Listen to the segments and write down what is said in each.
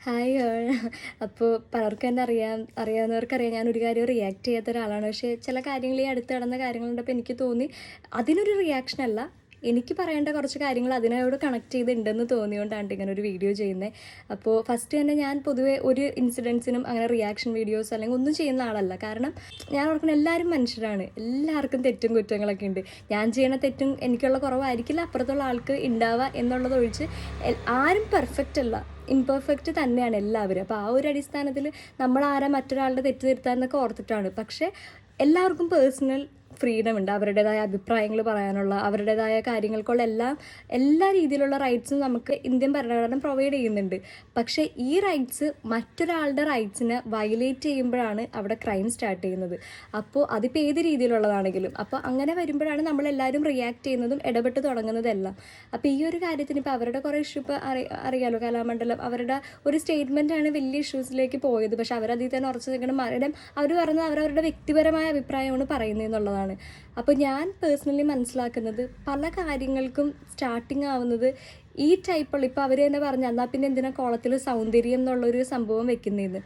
Hi അപ്പോൾ പലർക്കും എന്നെ അറിയാം അറിയാവുന്നവർക്കറിയാം ഞാനൊരു കാര്യം റിയാക്ട് ചെയ്യാത്ത ഒരാളാണ് പക്ഷേ ചില കാര്യങ്ങൾ ഈ അടുത്ത് നടന്ന കാര്യങ്ങളുണ്ടപ്പോൾ എനിക്ക് തോന്നി അതിനൊരു റിയാക്ഷൻ അല്ല. എനിക്ക് പറയേണ്ട കുറച്ച് കാര്യങ്ങൾ അതിനോട് കണക്ട് ചെയ്തിട്ടുണ്ടെന്ന് തോന്നിയോണ്ടാണ് ഇങ്ങനെ ഒരു വീഡിയോ ചെയ്യുന്നത് അപ്പോൾ ഫസ്റ്റ് തന്നെ ഞാൻ പൊതുവേ ഒരു ഇൻസിഡൻസിനും അങ്ങനെ റിയാക്ഷൻ വീഡിയോസ് അല്ലെങ്കിൽ ഒന്നും ചെയ്യുന്ന ആളല്ല. കാരണം ഞാൻ ഓർക്കുന്ന എല്ലാവരും മനുഷ്യരാണ്. എല്ലാവർക്കും തെറ്റും കുറ്റങ്ങളൊക്കെ ഉണ്ട്. ഞാൻ ചെയ്യുന്ന തെറ്റും എനിക്കുള്ള കുറവായിരിക്കില്ല. അപ്പുറത്തുള്ള ആൾക്ക് ഉണ്ടാവുക എന്നുള്ളത് ഒഴിച്ച് ആരും പെർഫെക്റ്റ് അല്ല. ഇംപെർഫെക്റ്റ് തന്നെയാണ് എല്ലാവരും. അപ്പോൾ ആ ഒരു അടിസ്ഥാനത്തിൽ നമ്മൾ ആരാ മറ്റൊരാളുടെ തെറ്റ് തിരുത്താന്നൊക്കെ ഓർത്തിട്ടാണ്. പക്ഷേ എല്ലാവർക്കും പേഴ്സണൽ ഫ്രീഡം ഉണ്ട്. അവരുടേതായ അഭിപ്രായങ്ങൾ പറയാനുള്ള അവരുടേതായ കാര്യങ്ങൾക്കുള്ള എല്ലാ എല്ലാ രീതിയിലുള്ള റൈറ്റ്സും നമുക്ക് ഇന്ത്യൻ ഭരണഘടന പ്രൊവൈഡ് ചെയ്യുന്നുണ്ട്. പക്ഷേ ഈ റൈറ്റ്സ് മറ്റൊരാളുടെ റൈറ്റ്സിനെ വയലേറ്റ് ചെയ്യുമ്പോഴാണ് അവിടെ ക്രൈം സ്റ്റാർട്ട് ചെയ്യുന്നത്. അപ്പോൾ അതിപ്പോൾ ഏത് രീതിയിലുള്ളതാണെങ്കിലും അപ്പോൾ അങ്ങനെ വരുമ്പോഴാണ് നമ്മൾ നമ്മളെല്ലാവരും റിയാക്ട് ചെയ്യുന്നതും ഇടപെട്ട് തുടങ്ങുന്നതെല്ലാം. അപ്പോൾ ഈ ഒരു കാര്യത്തിന് ഇപ്പോൾ അവരുടെ കുറേ ഇഷ്യൂ ഇപ്പോൾ അറി അറിയാലോ കലാമണ്ഡലം അവരുടെ ഒരു സ്റ്റേറ്റ്മെന്റ് ആണ് വലിയ ഇഷ്യൂസിലേക്ക് പോയത്. പക്ഷെ അവരതിൽ തന്നെ ഉറച്ചു നിൽക്കണം. മരണം അവർ പറഞ്ഞത് അവരവരുടെ വ്യക്തിപരമായ അഭിപ്രായമാണ് പറയുന്നത് എന്നുള്ളതാണ്. അപ്പോൾ ഞാൻ പേഴ്സണലി മനസ്സിലാക്കുന്നത് പല കാര്യങ്ങൾക്കും സ്റ്റാർട്ടിങ് ആവുന്നത് ഈ ടൈപ്പുള്ള ഇപ്പോൾ അവർ തന്നെ പറഞ്ഞു എന്നാൽ പിന്നെ എന്തിനാ കോളത്തിൽ സൗന്ദര്യം എന്നുള്ളൊരു സംഭവം വെക്കുന്നതെന്ന്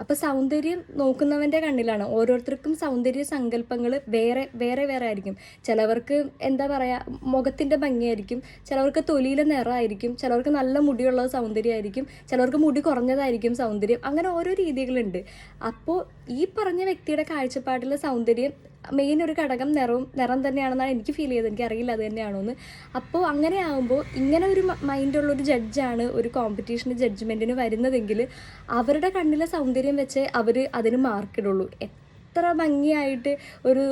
അപ്പോൾ സൗന്ദര്യം നോക്കുന്നവന്റെ കണ്ണിലാണ്. ഓരോരുത്തർക്കും സൗന്ദര്യ സങ്കല്പങ്ങൾ വേറെ വേറെ വേറെ ആയിരിക്കും. ചിലവർക്ക് എന്താ പറയുക മുഖത്തിന്റെ ഭംഗിയായിരിക്കും. ചിലവർക്ക് തൊലിയിലെ നിറമായിരിക്കും. ചിലവർക്ക് നല്ല മുടിയുള്ളത് സൗന്ദര്യമായിരിക്കും. ചിലവർക്ക് മുടി കുറഞ്ഞതായിരിക്കും സൗന്ദര്യം. അങ്ങനെ ഓരോ രീതികളുണ്ട്. അപ്പോൾ ഈ പറഞ്ഞ വ്യക്തിയുടെ കാഴ്ചപ്പാടിലെ സൗന്ദര്യം മെയിൻ ഒരു ഘടകം നിറവും നിറം തന്നെയാണെന്നാണ് എനിക്ക് ഫീൽ ചെയ്തത്. എനിക്ക് അറിയില്ല അത് തന്നെയാണോന്ന് അപ്പോൾ അങ്ങനെ ആകുമ്പോൾ ഇങ്ങനെ ഒരു മൈൻഡുള്ള ഒരു ജഡ്ജാണ് ഒരു കോമ്പറ്റീഷന് ജഡ്ജ്മെന്റിന് വരുന്നതെങ്കിൽ അവരുടെ കണ്ണിലെ സൗന്ദര്യം വെച്ച് അവർ അതിന് മാർക്കിടുള്ളൂ എത്ര ഭംഗിയായിട്ട് ഒരു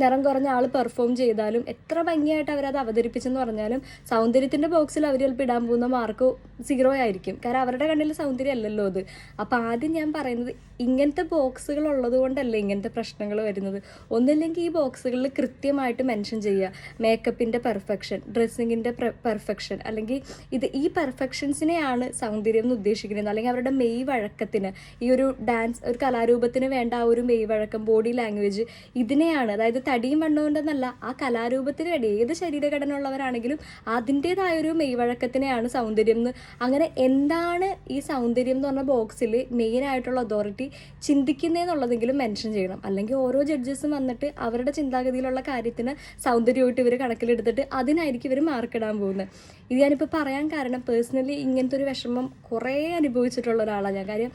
നിറം കുറഞ്ഞ ആൾ പെർഫോം ചെയ്താലും എത്ര ഭംഗിയായിട്ട് അവരത് അവതരിപ്പിച്ചെന്ന് പറഞ്ഞാലും സൗന്ദര്യത്തിന്റെ ബോക്സിൽ അവർ ചിലപ്പോൾ ഇടാൻ പോകുന്ന മാർക്ക് സീറോ ആയിരിക്കും. കാരണം അവരുടെ കണ്ണിൽ സൗന്ദര്യം അല്ലല്ലോ അത്. അപ്പോൾ ആദ്യം ഞാൻ പറയുന്നത് ഇങ്ങനത്തെ ബോക്സുകൾ ഉള്ളത് കൊണ്ടല്ലേ ഇങ്ങനത്തെ പ്രശ്നങ്ങൾ വരുന്നത്? ഒന്നില്ലെങ്കിൽ ഈ ബോക്സുകളിൽ കൃത്യമായിട്ട് മെൻഷൻ ചെയ്യുക. മേക്കപ്പിന്റെ പെർഫെക്ഷൻ ഡ്രസ്സിങ്ങിന്റെ പെർഫെക്ഷൻ അല്ലെങ്കിൽ ഇത് ഈ പെർഫെക്ഷൻസിനെയാണ് സൗന്ദര്യം എന്ന് ഉദ്ദേശിക്കുന്നത്. അല്ലെങ്കിൽ അവരുടെ മെയ് വഴക്കത്തിന് ഈ ഒരു ഡാൻസ് ഒരു കലാരൂപത്തിന് വേണ്ട ആ ഒരു മെയ് വഴക്കം ബോഡി ലാംഗ്വേജ് ഇതിനെയാണ്. അതായത് തടിയും വണ്ണം കൊണ്ടെന്നല്ല ആ കലാരൂപത്തിന് വേണ്ടി ഏത് ശരീരഘടന ഉള്ളവരാണെങ്കിലും അതിന്റേതായ ഒരു മെയ് വഴക്കത്തിനെയാണ് സൗന്ദര്യം എന്ന്. അങ്ങനെ എന്താണ് ഈ സൗന്ദര്യം എന്ന് പറഞ്ഞ ബോക്സിൽ മെയിൻ ആയിട്ടുള്ള അതോറിറ്റി ചിന്തിക്കുന്നതെന്നുള്ളതെങ്കിലും മെൻഷൻ ചെയ്യണം. അല്ലെങ്കിൽ ഓരോ ജഡ്ജസും വന്നിട്ട് അവരുടെ ചിന്താഗതിയിലുള്ള കാര്യത്തിന് സൗന്ദര്യമായിട്ട് ഇവർ കണക്കിലെടുത്തിട്ട് അതിനായിരിക്കും ഇവർ മാർക്കിടാൻ പോകുന്നത്. ഇത് ഞാനിപ്പോൾ പറയാൻ കാരണം പേഴ്സണലി ഇങ്ങനത്തെ ഒരു വിഷമം കുറേ അനുഭവിച്ചിട്ടുള്ള ഒരാളാണ് ഞാൻ. കാര്യം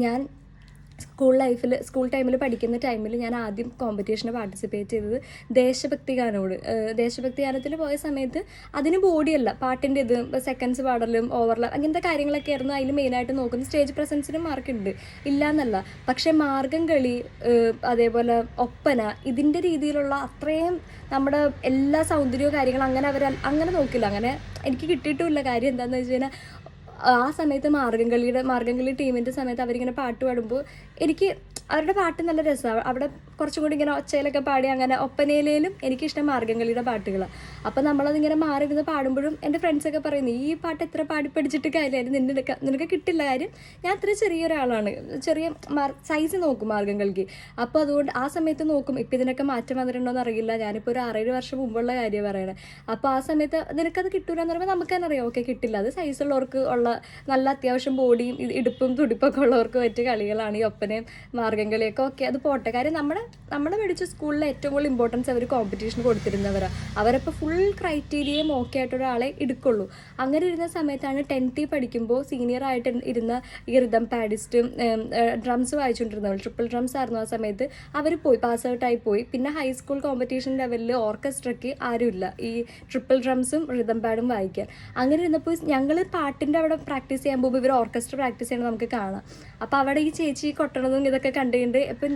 ഞാൻ സ്കൂൾ ലൈഫിൽ സ്കൂൾ ടൈമിൽ പഠിക്കുന്ന ടൈമിൽ ഞാൻ ആദ്യം കോമ്പറ്റീഷന് പാർട്ടിസിപ്പേറ്റ് ചെയ്തത് ദേശഭക്തി ഗാനോട് ദേശഭക്തി ഗാനത്തിൽ പോയ സമയത്ത് അതിന് ബോഡിയല്ല പാട്ടിന്റെ ഇത് സെക്കൻഡ്സ് പാടലും ഓവർലാപ്പ് അങ്ങനത്തെ കാര്യങ്ങളൊക്കെ ആയിരുന്നു അതിൽ മെയിനായിട്ട് നോക്കുന്നത്. സ്റ്റേജ് പ്രസൻസിനും മാർക്കുണ്ട് ഇല്ല എന്നല്ല പക്ഷേ മാർഗം കളി അതേപോലെ ഒപ്പന ഇതിന്റെ രീതിയിലുള്ള അത്രയും നമ്മുടെ എല്ലാ സൗന്ദര്യവും കാര്യങ്ങളും അങ്ങനെ അവർ അങ്ങനെ നോക്കില്ല. അങ്ങനെ എനിക്ക് കിട്ടിയിട്ടുമില്ല കാര്യം എന്താണെന്ന് വെച്ച് കഴിഞ്ഞാൽ ആ സമയത്ത് മാർഗംകളിയുടെ മാർഗംകളി ടീമിന്റെ സമയത്ത് അവരിങ്ങനെ പാട്ട് പാടുമ്പോൾ എനിക്ക് അവരുടെ പാട്ട് നല്ല രസമാണ്. അവിടെ കുറച്ചും കൂടി ഇങ്ങനെ ഒച്ചയിലൊക്കെ പാടി അങ്ങനെ ഒപ്പനയിലേലും എനിക്കിഷ്ടം മാർഗംകളിയുടെ പാട്ടുകളാണ് അപ്പോൾ നമ്മളതിങ്ങനെ മാറിയിരുന്ന് പാടുമ്പോഴും എന്റെ ഫ്രണ്ട്സൊക്കെ പറയുന്നു ഈ പാട്ട് എത്ര പാടി പഠിച്ചിട്ട് കാര്യമായിരുന്നു നിന്റെ നിനക്ക് കിട്ടില്ല കാര്യം ഞാൻ അത്ര ചെറിയൊരാളാണ് ചെറിയ സൈസ് നോക്കും മാർഗംകളിക്ക്. അപ്പോൾ അതുകൊണ്ട് ആ സമയത്ത് നോക്കും ഇപ്പം ഇതിനൊക്കെ മാറ്റം വന്നിട്ടുണ്ടോ എന്ന് അറിയില്ല. ഞാനിപ്പോൾ ഒരു ആറേഴ് വർഷം മുമ്പുള്ള കാര്യം പറയണത് അപ്പോൾ ആ സമയത്ത് നിനക്കത് കിട്ടൂല എന്ന് പറയുമ്പോൾ നമുക്ക് തന്നെ അറിയാം. ഓക്കെ കിട്ടില്ല. അത് സൈസുള്ളവർക്ക് ഉള്ള നല്ല അത്യാവശ്യം ബോഡിയും ഇടുപ്പും തുടിപ്പൊക്കെ ഉള്ളവർക്ക് പറ്റിയ കളികളാണ് ഈ ഒപ്പനയും മാർഗംകളിയൊക്കെ ഓക്കെ അത് പോട്ടെ. കാര്യം നമ്മുടെ നമ്മുടെ പഠിച്ച സ്കൂളിൽ ഏറ്റവും കൂടുതൽ ഇമ്പോർട്ടൻസ് അവർ കോമ്പറ്റീഷൻ കൊടുത്തിരുന്നവരാണ് അവരപ്പോൾ ഫുൾ ക്രൈറ്റീരിയയും ഓക്കെ ആയിട്ട് ഒരാളെ എടുക്കുള്ളൂ. അങ്ങനെ ഇരുന്ന സമയത്താണ് ടെൻത്തിൽ പഠിക്കുമ്പോൾ സീനിയർ ആയിട്ട് ഇരുന്ന ഈ പാഡിസ്റ്റും ഡ്രംസ് വായിച്ചുകൊണ്ടിരുന്നവർ ട്രിപ്പിൾ ഡ്രംസ് ആയിരുന്നു ആ സമയത്ത് അവർ പോയി പാസ് ഔട്ടായി പോയി. പിന്നെ ഹൈസ്കൂൾ കോമ്പറ്റീഷൻ ലെവലിൽ ഓർക്കസ്ട്രയ്ക്ക് ആരുമില്ല. ഈ ട്രിപ്പിൾ ഡ്രംസും റിതം പാഡും വായിക്കാൻ. അങ്ങനെ ഇരുന്നപ്പോൾ ഞങ്ങൾ പാട്ടിന്റെ അവിടെ പ്രാക്ടീസ് ചെയ്യാൻ പോകുമ്പോൾ ഇവർ ഓർക്കസ്ട്ര പ്രാക്ടീസ് ചെയ്യണത് നമുക്ക് കാണാം. അപ്പോൾ അവിടെ ഈ ചേച്ചി കൊട്ടണതും ഇതൊക്കെ കണ്ടുകൊണ്ട് ഇപ്പം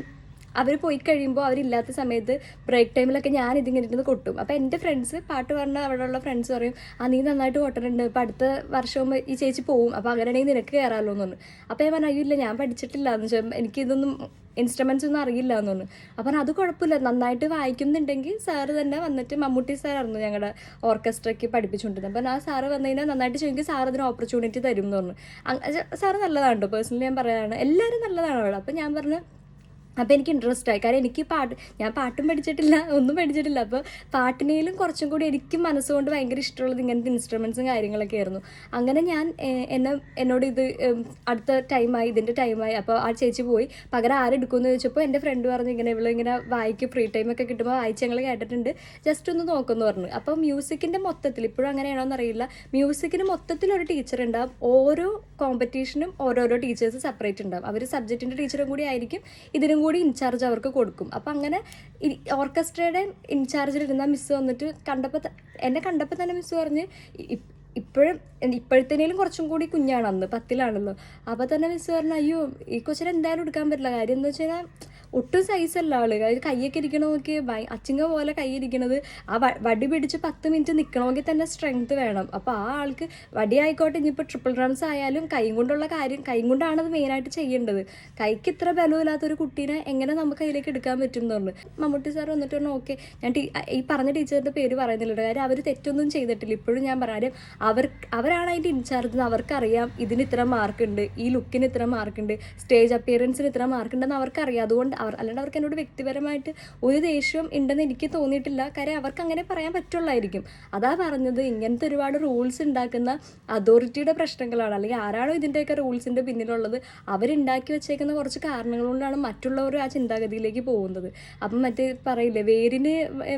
അവർ പോയി കഴിയുമ്പോൾ അവരില്ലാത്ത സമയത്ത് ബ്രേക്ക് ടൈമിലൊക്കെ ഞാൻ ഇതിങ്ങനെ ഇരുന്ന് കൊട്ടും. അപ്പോൾ എന്റെ ഫ്രണ്ട്സ് പാട്ട് പറഞ്ഞ അവിടെയുള്ള ഫ്രണ്ട്സ് പറയും ആ നീ നന്നായിട്ട് കൊട്ടുന്നുണ്ട് അപ്പോൾ അടുത്ത വർഷവും ഈ ചേച്ചി പോവും. അപ്പോൾ അങ്ങനെയാണെങ്കിൽ നിനക്ക് കയറാമല്ലോ എന്ന് പറഞ്ഞു ഞാൻ പറഞ്ഞു അയ്യോ ഇല്ല ഞാൻ പഠിച്ചിട്ടില്ല എന്ന് വെച്ചാൽ എനിക്കിതൊന്നും ഇൻസ്ട്രുമെൻസ് ഒന്നും അറിയില്ല എന്ന് പറഞ്ഞു അപ്പം അത് കുഴപ്പമില്ല നന്നായിട്ട് വായിക്കുന്നുണ്ടെങ്കിൽ സാറ് തന്നെ വന്നിട്ട് മമ്മൂട്ടി സാറായിരുന്നു ഞങ്ങളുടെ ഓർക്കസ്ട്രയ്ക്ക് പഠിപ്പിച്ചുകൊണ്ടിരുന്നത്. അപ്പൊ ആ സാറ് വന്നു കഴിഞ്ഞാൽ നന്നായിട്ട് ചോദിക്കും സാർ അതിന് ഓപ്പർച്യൂണിറ്റി തരും എന്ന് പറഞ്ഞു സാറ് നല്ലതാണ് കേട്ടോ പേഴ്സണലി ഞാൻ പറയുകയാണ് എല്ലാവരും നല്ലതാണ് അവിടെ? ഞാൻ പറഞ്ഞു അപ്പോൾ എനിക്ക് ഇൻട്രസ്റ്റ് ആയി. കാരണം എനിക്ക് പാട്ട് ഞാൻ പാട്ടും പഠിച്ചിട്ടില്ല ഒന്നും പഠിച്ചിട്ടില്ല. അപ്പോൾ പാട്ടിനേലും കുറച്ചും കൂടി എനിക്ക് മനസ്സുകൊണ്ട് ഭയങ്കര ഇഷ്ടമുള്ളത് ഇങ്ങനത്തെ ഇൻസ്ട്രുമെൻസും കാര്യങ്ങളൊക്കെ ആയിരുന്നു. അങ്ങനെ ഞാൻ എന്നെ എന്നോട് ഇത് അടുത്ത ടൈമായി ഇതിന്റെ ടൈമായി അപ്പോൾ ആ ചേച്ചി പോയി. പകരം ആരെടുക്കുമെന്ന് ചോദിച്ചപ്പോൾ എന്റെ ഫ്രണ്ട് പറഞ്ഞു ഇങ്ങനെ ഇവൾ ഇങ്ങനെ വായിക്കും ഫ്രീ ടൈമൊക്കെ കിട്ടുമ്പോൾ വായിച്ച് ഞങ്ങൾ കേട്ടിട്ടുണ്ട്. ജസ്റ്റ് ഒന്ന് നോക്കുമെന്ന് പറഞ്ഞു. അപ്പോൾ മ്യൂസിക്കിന്റെ മൊത്തത്തിൽ ഇപ്പോഴും അങ്ങനെയാണോ എന്നറിയില്ല മ്യൂസിക്കിന് മൊത്തത്തിൽ ഒരു ടീച്ചർ ഉണ്ടാവും. ഓരോ കോമ്പറ്റീഷനും ഓരോരോ ടീച്ചേഴ്സ് സെപ്പറേറ്റ് ഉണ്ടാവും. അവർ സബ്ജക്റ്റിന്റെ ടീച്ചറും കൂടി ആയിരിക്കും. ഇതിനും കൂടി ഇൻചാർജ് അവർക്ക് കൊടുക്കും. അപ്പം അങ്ങനെ ഓർക്കസ്ട്രയുടെ ഇൻചാർജിലിരുന്ന മിസ്സ് വന്നിട്ട് കണ്ടപ്പോൾ എന്നെ കണ്ടപ്പോൾ തന്നെ മിസ്സ് പറഞ്ഞ് ഇപ്പോഴും ഇപ്പോഴത്തേനേലും കുറച്ചും കൂടി കുഞ്ഞാണ് അന്ന് പത്തിലാണല്ലോ അപ്പോൾ തന്നെ മിസ്സ് പറഞ്ഞു അയ്യോ ഈ കൊച്ചിനെ എന്തായാലും എടുക്കാൻ പറ്റില്ല. കാര്യം എന്താ വെച്ചാൽ ഒട്ടും സൈസല്ല ആൾ. അതായത് കയ്യൊക്കെ ഇരിക്കണമെങ്കിൽ അച്ചിങ്ങ പോലെ കൈ ഇരിക്കണത്. ആ വടി പിടിച്ച് പത്ത് മിനിറ്റ് നിൽക്കണമെങ്കിൽ തന്നെ സ്ട്രെങ്ത് വേണം. അപ്പോൾ ആ ആൾക്ക് വടി ആയിക്കോട്ടെ ഇനിയിപ്പോൾ ട്രിപ്പിൾ റൺസ് ആയാലും കൈ കൊണ്ടുള്ള കാര്യം കൈ കൊണ്ടാണ് അത് മെയിനായിട്ട് ചെയ്യേണ്ടത്. കൈക്ക് ഇത്ര ബലമില്ലാത്തൊരു കുട്ടീനെ എങ്ങനെ നമുക്ക് അതിലേക്ക് എടുക്കാൻ പറ്റും എന്ന് പറഞ്ഞു. മമ്മൂട്ടി സാർ വന്നിട്ട് പറഞ്ഞു ഓക്കെ. ഞാൻ ഈ പറഞ്ഞ ടീച്ചറിന്റെ പേര് പറയുന്നില്ല. കാര്യം അവർ തെറ്റൊന്നും ചെയ്തിട്ടില്ല. ഇപ്പോഴും ഞാൻ പറയാം അവർ അവരാണ് അതിന്റെ ഇൻചാർജ് അവർക്കറിയാം. ഇതിന് ഇത്ര മാർക്ക് ഉണ്ട്. ഈ ലുക്കിന് ഇത്ര മാർക്ക് ഉണ്ട്. സ്റ്റേജ് അപ്പിയറൻസിന് ഇത്ര മാർക്ക് ഉണ്ടെന്ന് അവർക്കറിയാം. അതുകൊണ്ട് അവർ അല്ലാണ്ട് അവർക്ക് എന്നോട് വ്യക്തിപരമായിട്ട് ഒരു ദേഷ്യവും ഉണ്ടെന്ന് എനിക്ക് തോന്നിയിട്ടില്ല. കാര്യം അവർക്ക് അങ്ങനെ പറയാൻ പറ്റുള്ളായിരിക്കും. അതാ പറഞ്ഞത് ഇങ്ങനത്തെ ഒരുപാട് റൂൾസ് ഉണ്ടാക്കുന്ന അതോറിറ്റിയുടെ പ്രശ്നങ്ങളാണ്. അല്ലെങ്കിൽ ആരാണോ ഇതിന്റെയൊക്കെ റൂൾസിന്റെ പിന്നിലുള്ളത് അവരുണ്ടാക്കി വെച്ചേക്കുന്ന കുറച്ച് കാരണങ്ങൾ കൊണ്ടാണ് മറ്റുള്ളവർ ആ ചിന്താഗതിയിലേക്ക് പോകുന്നത്. അപ്പം മറ്റേ പറയില്ലേ വേരിന്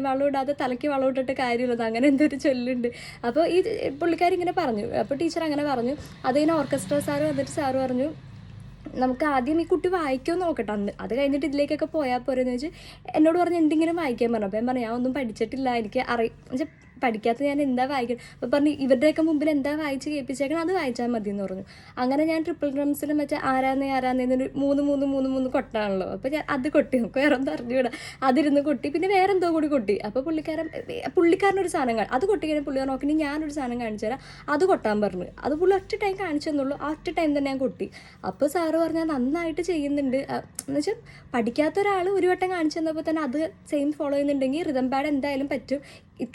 വളം ഇടാതെ തലയ്ക്ക് വളം ഇട്ടിട്ട് കാര്യമില്ലത് അങ്ങനെ എന്തൊരു ചൊല്ലുണ്ട്. അപ്പോൾ ഈ പുള്ളിക്കാരി ഇങ്ങനെ പറഞ്ഞു. അപ്പോൾ ടീച്ചർ അങ്ങനെ പറഞ്ഞു. അത് കഴിഞ്ഞ് ഓർക്കസ്ട്ര സാറ് വന്നിട്ട് സാറ് പറഞ്ഞു നമുക്ക് ആദ്യം ഈ കുട്ടി വായിക്കുമോ നോക്കട്ടെ. അന്ന് അത് കഴിഞ്ഞിട്ട് ഇതിലേക്കൊക്കെ പോയാൽ പോരെന്ന് വെച്ച് എന്നോട് പറഞ്ഞ് എന്തെങ്കിലും വായിക്കാൻ പറഞ്ഞു. അപ്പോൾ ഞാൻ പറഞ്ഞു ഞാൻ ഒന്നും പഠിച്ചിട്ടില്ല. എനിക്ക് അറി പഠിക്കാത്ത ഞാൻ എന്താ വായിക്കണം? അപ്പോൾ പറഞ്ഞു ഇവരുടെയൊക്കെ മുമ്പിൽ എന്താ വായിച്ച് കേൾപ്പിച്ചേക്കണം അത് വായിച്ചാൽ മതി എന്ന് പറഞ്ഞു. അങ്ങനെ ഞാൻ ട്രിപ്പിൾ ഡ്രംസിൽ മറ്റേ ആരാന്നേ എന്നൊരു മൂന്ന് മൂന്ന് മൂന്ന് മൂന്ന് കൊട്ടാണല്ലോ. അപ്പോൾ ഞാൻ അത് കൊട്ടി. നമുക്ക് വേറെ ഒന്നും അറിഞ്ഞൂടാ അതിരുന്ന് കൊട്ടി. പിന്നെ വേറെ എന്തോ കൂടി കൊട്ടി. അപ്പോൾ പുള്ളിക്കാരൻ പുള്ളിക്കാരനൊരു സാധനം കാണും അത് കൊട്ടി കഴിഞ്ഞാൽ പുള്ളി നോക്കി ഞാനൊരു സാധനം കാണിച്ചു തരാം. അത് കൊട്ടാൻ പറഞ്ഞു. അത് പുള്ളി ഒറ്റ ടൈം കാണിച്ചു തന്നുള്ളൂ. ആ ഒറ്റ ടൈം തന്നെ ഞാൻ കൊട്ടി. അപ്പോൾ സാറ് പറഞ്ഞാൽ നന്നായിട്ട് ചെയ്യുന്നുണ്ട്. എന്ന് വെച്ചാൽ പഠിക്കാത്ത ഒരാൾ ഒരു വട്ടം കാണിച്ചു തന്നപ്പോൾ തന്നെ അത് സെയിം ഫോളോ ചെയ്യുന്നുണ്ടെങ്കിൽ റിതം പാഡ് എന്തായാലും പറ്റും.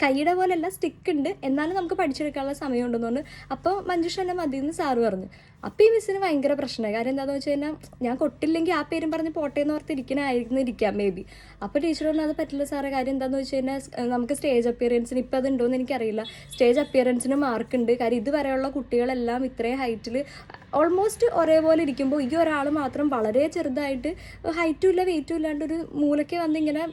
കൈയുടെ പോലെയല്ല സ്റ്റിക്ക് ഉണ്ട്. എന്നാലും നമുക്ക് പഠിച്ചെടുക്കാനുള്ള സമയം ഉണ്ടെന്ന് പറഞ്ഞു. അപ്പോൾ മഞ്ജുഷ എന്നെ മതി എന്ന് സാറ് പറഞ്ഞു. അപ്പോൾ ഈ മിസ്സിന് ഭയങ്കര പ്രശ്നമായി. കാര്യം എന്താണെന്ന് വെച്ച് കഴിഞ്ഞാൽ ഞാൻ കൊട്ടില്ലെങ്കിൽ ആ പേരും പറഞ്ഞ് പോട്ടെ എന്ന് ഓർത്ത് ഇരിക്കണായിരുന്നു ഇരിക്കാം മേ ബി അപ്പോൾ ടീച്ചർ പറഞ്ഞു അത് പറ്റില്ല സാറേ. കാര്യം എന്താണെന്ന് വെച്ച് കഴിഞ്ഞാൽ നമുക്ക് സ്റ്റേജ് അപ്പിയറൻസിന് ഇപ്പോൾ അതുണ്ടോയെന്ന് എനിക്കറിയില്ല. സ്റ്റേജ് അപ്പിയറൻസിന് മാർക്ക് ഉണ്ട്. കാര്യം ഇതുവരെയുള്ള കുട്ടികളെല്ലാം ഇത്രയും ഹൈറ്റിൽ ഓൾമോസ്റ്റ് ഒരേപോലെ ഇരിക്കുമ്പോൾ ഈ ഒരാൾ മാത്രം വളരെ ചെറുതായിട്ട് ഹൈറ്റും ഇല്ല വെയിറ്റും ഇല്ലാണ്ട് ഒരു മൂലയ്ക്ക് വന്നിങ്ങനെ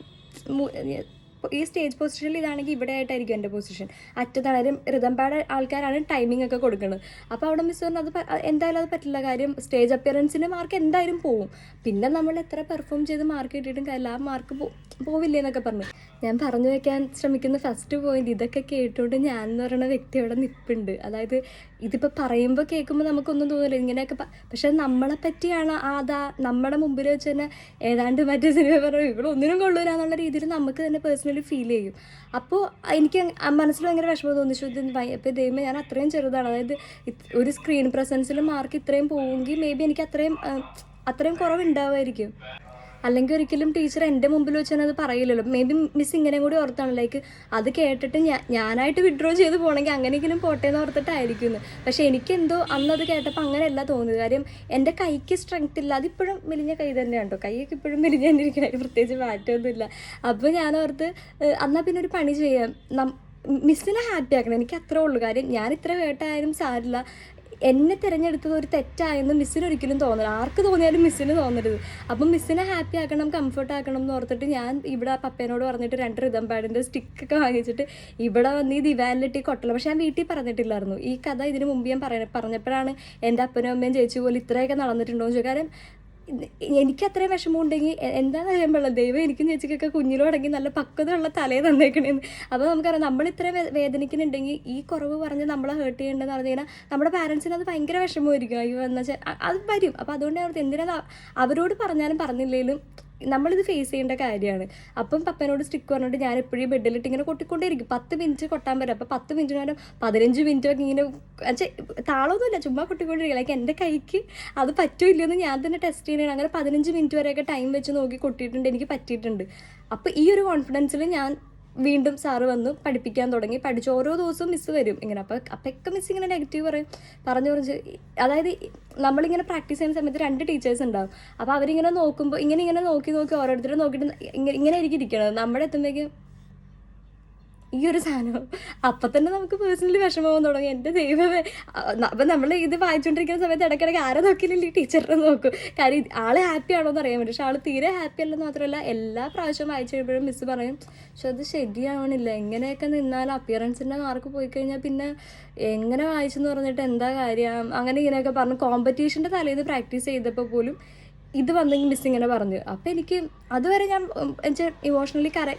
ഈ സ്റ്റേജ് പൊസിഷനിൽ ഇതാണെങ്കിൽ ഇവിടെ ആയിട്ടായിരിക്കും എന്റെ പൊസിഷൻ അറ്റത്താണേലും റിതം പാട ആൾക്കാരാണ് ടൈമിംഗ് ഒക്കെ കൊടുക്കുന്നത്. അപ്പോൾ അവിടെ മിസ് പറഞ്ഞു അത് എന്തായാലും അത് പറ്റില്ല കാര്യം സ്റ്റേജ് അപ്പിയറൻസിന്റെ മാർക്ക് എന്തായാലും പോവും. പിന്നെ നമ്മൾ എത്ര പെർഫോം ചെയ്ത് മാർക്ക് കിട്ടിയിട്ടും കാര്യമില്ല. ആ മാർക്ക് പോവില്ലേ എന്നൊക്കെ പറഞ്ഞു. ഞാൻ പറഞ്ഞു വെക്കാൻ ശ്രമിക്കുന്ന ഫസ്റ്റ് പോയിന്റ് ഇതൊക്കെ കേട്ടുകൊണ്ട് ഞാൻ എന്ന് പറയുന്ന വ്യക്തി അവിടെ നിൽപ്പുണ്ട് അതായത് ഇതിപ്പോൾ പറയുമ്പോൾ കേൾക്കുമ്പോൾ നമുക്കൊന്നും തോന്നില്ല ഇങ്ങനെയൊക്കെ പക്ഷേ നമ്മളെ പറ്റിയാണ് അതാ നമ്മുടെ മുമ്പിൽ വെച്ച് തന്നെ ഏതാണ്ട് മറ്റേ സിനിമ പറഞ്ഞു ഇവിടെ ഒന്നിനും കൊള്ളൂല എന്നുള്ള രീതിയിൽ നമുക്ക് തന്നെ പേഴ്സണലി ഫീൽ ചെയ്യും. അപ്പോൾ എനിക്ക് മനസ്സിൽ ഭയങ്കര വിഷമം തോന്നിച്ചു ഇപ്പോൾ ദൈവം ഞാൻ അത്രയും ചെറുതാണ്. അതായത് ഒരു സ്ക്രീൻ പ്രസൻസിൽ മാർക്ക് ഇത്രയും പോവുമെങ്കിൽ മേ ബി എനിക്ക് അത്രയും അത്രയും കുറവുണ്ടാവുമായിരിക്കും അല്ലെങ്കിൽ ഒരിക്കലും ടീച്ചർ എന്റെ മുമ്പിൽ വെച്ച് തന്നെ അത് പറയില്ലല്ലോ. മേ ബി മിസ് ഇങ്ങനെ കൂടി ഓർത്താണ് ലൈക്ക് അത് കേട്ടിട്ട് ഞാൻ ഞാനായിട്ട് വിഡ്രോ ചെയ്ത് പോകണമെങ്കിൽ അങ്ങനെയെങ്കിലും പോട്ടെ എന്ന്. ഓർത്തിട്ടായിരിക്കും പക്ഷെ എനിക്കെന്തോ അന്ന് അത് കേട്ടപ്പോൾ അങ്ങനെയല്ല തോന്നുന്നത് കാര്യം എന്റെ കൈക്ക് സ്ട്രെങ്ത് ഇല്ല അതിപ്പോഴും മെലിഞ്ഞ കൈ തന്നെയാണ് കേട്ടോ കൈയൊക്കെ ഇപ്പോഴും മെലിഞ്ഞിരിക്കണ പ്രത്യേകിച്ച് മാറ്റമൊന്നുമില്ല. അപ്പോൾ ഞാൻ ഓർത്ത് എന്നാൽ പിന്നെ ഒരു പണി ചെയ്യാം. മിസ്സിനെ ഹാപ്പി ആക്കണം. എനിക്ക് അത്രേ ഉള്ളൂ. കാര്യം ഞാൻ ഇത്ര കേട്ടായാലും സാരില്ല. എന്നെ തിരഞ്ഞെടുത്തത് ഒരു തെറ്റായെന്ന് മിസ്സിന് ഒരിക്കലും തോന്നില്ല ആർക്ക് തോന്നിയാലും മിസ്സിന് തോന്നരുത്. അപ്പം മിസ്സിനെ ഹാപ്പി ആക്കണം കംഫർട്ട് ആക്കണം എന്ന് ഓർത്തിട്ട് ഞാൻ ഇവിടെ പപ്പേനോട് പറഞ്ഞിട്ട് രണ്ട് റിതം പാഡിന്റെ സ്റ്റിക്കൊക്കെ വാങ്ങിച്ചിട്ട് ഇവിടെ വന്ന് ഈ ദിവാനിലിട്ട് കൊട്ടല. പക്ഷെ ഞാൻ വീട്ടിൽ പറഞ്ഞിട്ടില്ലായിരുന്നു. ഈ കഥ ഇതിനു മുമ്പ് ഞാൻ പറഞ്ഞ പറഞ്ഞപ്പോഴാണ് എന്റെ അപ്പനും അമ്മയും ചേച്ചി പോലെ ഇത്രയൊക്കെ നടന്നിട്ടുണ്ടോ എന്ന് ചോദിച്ചു കാരണം എനിക്ക് അത്രയും വിഷമം ഉണ്ടെങ്കിൽ എന്താണെന്ന് അറിയാൻ പാടില്ല. ദൈവം എനിക്കും ചേച്ചിക്കൊക്കെ കുഞ്ഞിലോടങ്ങി നല്ല പക്വതയുള്ള തലേ തന്നേക്കണേന്ന് അപ്പോൾ നമുക്കറിയാം നമ്മൾ ഇത്ര വേദനിക്കുന്നുണ്ടെങ്കിൽ ഈ കുറവ് പറഞ്ഞ് നമ്മളെ ഹേർട്ട് ചെയ്യേണ്ടതെന്ന് പറഞ്ഞു കഴിഞ്ഞാൽ നമ്മുടെ പാരൻസിന് അത് ഭയങ്കര വിഷമമായിരിക്കും. അയ്യോ എന്നുവെച്ചാൽ അത് വരും. അപ്പോൾ അതുകൊണ്ട് അവർക്ക് എന്തിനാ അവരോട് പറഞ്ഞാലും പറഞ്ഞില്ലെങ്കിലും നമ്മളിത് ഫേസ് ചെയ്യേണ്ട കാര്യമാണ്. അപ്പം പപ്പനോട് സ്റ്റിക്ക് പറഞ്ഞിട്ട് ഞാൻ എപ്പോഴും ബെഡിലിട്ട് ഇങ്ങനെ കൊട്ടിക്കൊണ്ടേയിരിക്കും. പത്ത് മിനിറ്റ് കൊട്ടാൻ പറ്റും. അപ്പോൾ പത്ത് മിനിറ്റ് നേരം പതിനഞ്ച് മിനിറ്റ് ഒക്കെ ഇങ്ങനെ താളമൊന്നുമില്ല ചുമ്മാ കൊട്ടിക്കൊണ്ടിരിക്കുക ലൈക്ക് എന്റെ കൈക്ക് അത് പറ്റുമോ ഇല്ലയോ എന്ന് ഞാൻ തന്നെ ടെസ്റ്റ് ചെയ്യണേ അങ്ങനെ പതിനഞ്ച് മിനിറ്റ് വരെയൊക്കെ ടൈം വെച്ച് നോക്കി കൊട്ടിയിട്ടുണ്ട്. എനിക്ക് പറ്റിയിട്ടുണ്ട്. അപ്പോൾ ഈ ഒരു കോൺഫിഡൻസിൽ ഞാൻ വീണ്ടും സാറ് വന്നു പഠിപ്പിക്കാൻ തുടങ്ങി. പഠിച്ചു ഓരോ ദിവസവും മിസ്സ് വരും ഇങ്ങനെ. അപ്പോൾ അപ്പൊക്കെ മിസ് ഇങ്ങനെ നെഗറ്റീവ് പറയും. പറഞ്ഞു പറഞ്ഞ് അതായത് നമ്മളിങ്ങനെ പ്രാക്ടീസ് ചെയ്യുന്ന സമയത്ത് രണ്ട് ടീച്ചേഴ്സ് ഉണ്ടാവും. അപ്പോൾ അവരിങ്ങനെ നോക്കുമ്പോൾ ഇങ്ങനെ ഇങ്ങനെ നോക്കി നോക്കി ഓരോരുത്തരും നോക്കിയിട്ട് ഇങ്ങനെ ഇങ്ങനെ ഇരിക്കണത്. നമ്മുടെ എത്തുമ്പോഴേക്കും ഈ ഒരു സാധനം. അപ്പം തന്നെ നമുക്ക് പേഴ്സണലി വിഷമമാകാൻ തുടങ്ങി. എന്റെ ദൈവമേ. അപ്പൊ നമ്മൾ ഇത് വായിച്ചുകൊണ്ടിരിക്കുന്ന സമയത്ത് ഇടയ്ക്കിടയ്ക്ക് ആരെ നോക്കിയില്ല ഈ ടീച്ചറിനെ നോക്കും. കാര്യം ആൾ ഹാപ്പി ആണോ എന്ന് അറിയാൻ പറ്റും പക്ഷെ ആൾ തീരെ ഹാപ്പി അല്ലെന്ന് മാത്രമല്ല എല്ലാ പ്രാവശ്യം വായിച്ചു കഴിയുമ്പോഴും മിസ് പറയും പക്ഷെ അത് ശരിയാവണില്ല. എങ്ങനെയൊക്കെ നിന്നാൽ അപ്പിയറൻസിന്റെ മാർക്ക് പോയി കഴിഞ്ഞാൽ പിന്നെ എങ്ങനെ വായിച്ചെന്ന് പറഞ്ഞിട്ട് എന്താ കാര്യം? അങ്ങനെ ഇങ്ങനെയൊക്കെ പറഞ്ഞു കോമ്പറ്റീഷന്റെ തലേന്ന് പ്രാക്ടീസ് ചെയ്തപ്പോൾ പോലും ഇത് വന്നെങ്കിൽ മിസ് ഇങ്ങനെ പറഞ്ഞു. അപ്പോൾ എനിക്ക് അതുവരെ ഞാൻ എന്നുവെച്ചാൽ ഇമോഷണലി കറ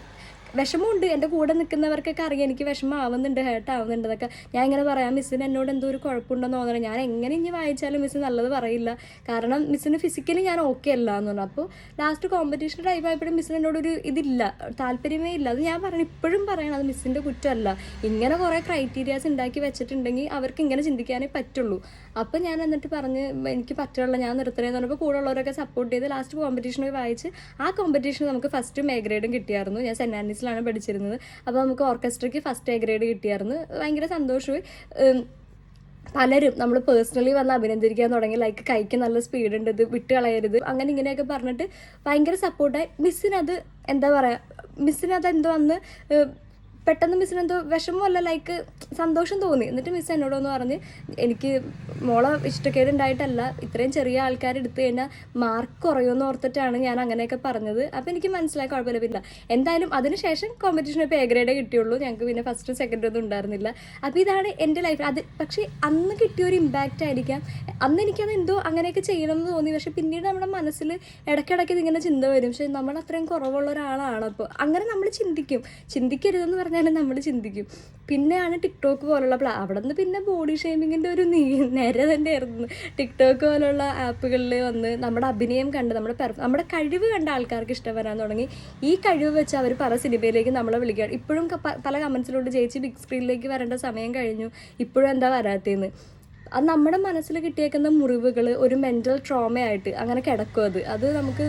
വിഷമമുണ്ട്. എന്റെ കൂടെ നിൽക്കുന്നവർക്കൊക്കെ അറിയാം. എനിക്ക് വിഷമം ആവുന്നുണ്ട് ഹേർട്ട് ആവുന്നുണ്ട് ഞാൻ ഇങ്ങനെ പറയാം മിസ്സിന് എന്നോട് എന്തോ ഒരു കുഴപ്പമുണ്ടെന്ന് തോന്നണം. ഞാൻ എങ്ങനെ ഇനി വായിച്ചാലും മിസ്സ് നല്ലത് പറയില്ല. കാരണം മിസ്സിന് ഫിസിക്കലി ഞാൻ ഓക്കെ അല്ല എന്ന് പറഞ്ഞു. അപ്പോൾ ലാസ്റ്റ് കോമ്പറ്റീഷൻ ടൈം ആയപ്പോഴും മിസ്സിന് എന്നോടൊരു ഇതില്ല താല്പര്യമേ ഇല്ല. അത് ഞാൻ പറഞ്ഞു ഇപ്പോഴും പറയണം അത് മിസ്സിന്റെ കുറ്റമല്ല. ഇങ്ങനെ കുറേ ക്രൈറ്റീരിയാസ് ഉണ്ടാക്കി വെച്ചിട്ടുണ്ടെങ്കിൽ അവർക്ക് ഇങ്ങനെ ചിന്തിക്കാനേ പറ്റുള്ളൂ. അപ്പോൾ ഞാൻ എന്നിട്ട് പറഞ്ഞ് എനിക്ക് പറ്റുള്ള ഞാൻ നിർത്തണേന്ന് പറഞ്ഞപ്പോൾ കൂടെ ഉള്ളവരൊക്കെ സപ്പോർട്ട് ചെയ്ത് ലാസ്റ്റ് കോമ്പറ്റീഷനൊക്കെ വായിച്ച്. ആ കോമ്പറ്റീഷൻ നമുക്ക് ഫസ്റ്റ് മേ ഗ്രേഡും കിട്ടിയായിരുന്നു. ഞാൻ സെന്റ് ആൻഡീസിലാണ് പഠിച്ചിരുന്നത്. അപ്പോൾ നമുക്ക് ഓർക്കസ്ട്രയ്ക്ക് ഫസ്റ്റ് എ ഗ്രേഡ് കിട്ടിയായിരുന്നു. ഭയങ്കര സന്തോഷമായി. പലരും നമ്മൾ പേഴ്സണലി വന്ന് അഭിനന്ദിക്കാൻ തുടങ്ങി. ലൈക്ക് കൈക്ക് നല്ല സ്പീഡ് ഉണ്ട് ഇത് വിട്ട് കളയരുത് അങ്ങനെ ഇങ്ങനെയൊക്കെ പറഞ്ഞിട്ട് ഭയങ്കര സപ്പോർട്ടായി മിസ്സിനത് എന്താ പറയുക മിസ്സിനത് എന്തോ അന്ന് പെട്ടെന്ന് മിസ്സിന് എന്തോ വിഷമമല്ല ലൈക്ക് സന്തോഷം തോന്നി. എന്നിട്ട് മിസ് എന്നോടൊന്ന് പറഞ്ഞ് എനിക്ക് മോളെ ഇഷ്ടക്കേടുണ്ടായിട്ടല്ല. ഇത്രയും ചെറിയ ആൾക്കാർ എടുത്തു കഴിഞ്ഞാൽ മാർക്ക് കുറയുമെന്ന് ഓർത്തിട്ടാണ് ഞാൻ അങ്ങനെയൊക്കെ പറഞ്ഞത്. അപ്പോൾ എനിക്ക് മനസ്സിലായി കുഴപ്പമില്ല. പിന്നെ എന്തായാലും അതിനുശേഷം കോമ്പറ്റീഷൻ ഇപ്പോൾ എ ഗ്രേഡേ കിട്ടിയുള്ളൂ. ഞങ്ങൾക്ക് പിന്നെ ഫസ്റ്റ് സെക്കൻഡ് ഒന്നും ഉണ്ടായിരുന്നില്ല. അപ്പോൾ ഇതാണ് എന്റെ ലൈഫ് അത് പക്ഷേ അന്ന് കിട്ടിയ ഒരു ഇമ്പാക്റ്റ് ആയിരിക്കാം. അന്ന് എനിക്കത് എന്തോ അങ്ങനെയൊക്കെ ചെയ്യണം എന്ന് തോന്നി. പക്ഷേ പിന്നീട് നമ്മുടെ മനസ്സിൽ ഇടയ്ക്കിടയ്ക്ക് ഇതിങ്ങനെ ചിന്ത വരും. പക്ഷേ നമ്മൾ അത്രയും കുറവുള്ള ഒരാളാണ് അപ്പോൾ അങ്ങനെ നമ്മൾ ചിന്തിക്കും. ചിന്തിക്കരുതെന്ന് പറഞ്ഞാലും നമ്മൾ ചിന്തിക്കും. പിന്നെയാണ് ടിക്ടോക്ക് പോലുള്ള പ്ലാ അവിടെ നിന്ന് പിന്നെ ബോഡി ഷേമിങ്ങിന്റെ ഒരു നീ നിര തന്നെയായിരുന്നു. ടിക്ടോക്ക് പോലുള്ള ആപ്പുകളിൽ വന്ന് നമ്മുടെ അഭിനയം കണ്ട് നമ്മുടെ പെർ നമ്മുടെ കഴിവ് കണ്ട ആൾക്കാർക്ക് ഇഷ്ടം വരാൻ തുടങ്ങി. ഈ കഴിവ് വെച്ച് അവർ പല സിനിമയിലേക്ക് നമ്മളെ വിളിക്കുകയാണ്. ഇപ്പോഴും പല കമൻസിലോട്ട് ചേച്ചി ബിഗ് സ്ക്രീനിലേക്ക് വരേണ്ട സമയം കഴിഞ്ഞു. ഇപ്പോഴും എന്താ വരാത്തേന്ന് അത് നമ്മുടെ മനസ്സിൽ കിട്ടിയേക്കുന്ന മുറിവുകൾ ഒരു മെന്റൽ ട്രോമയായിട്ട് അങ്ങനെ കിടക്കും അത്. അത് നമുക്ക്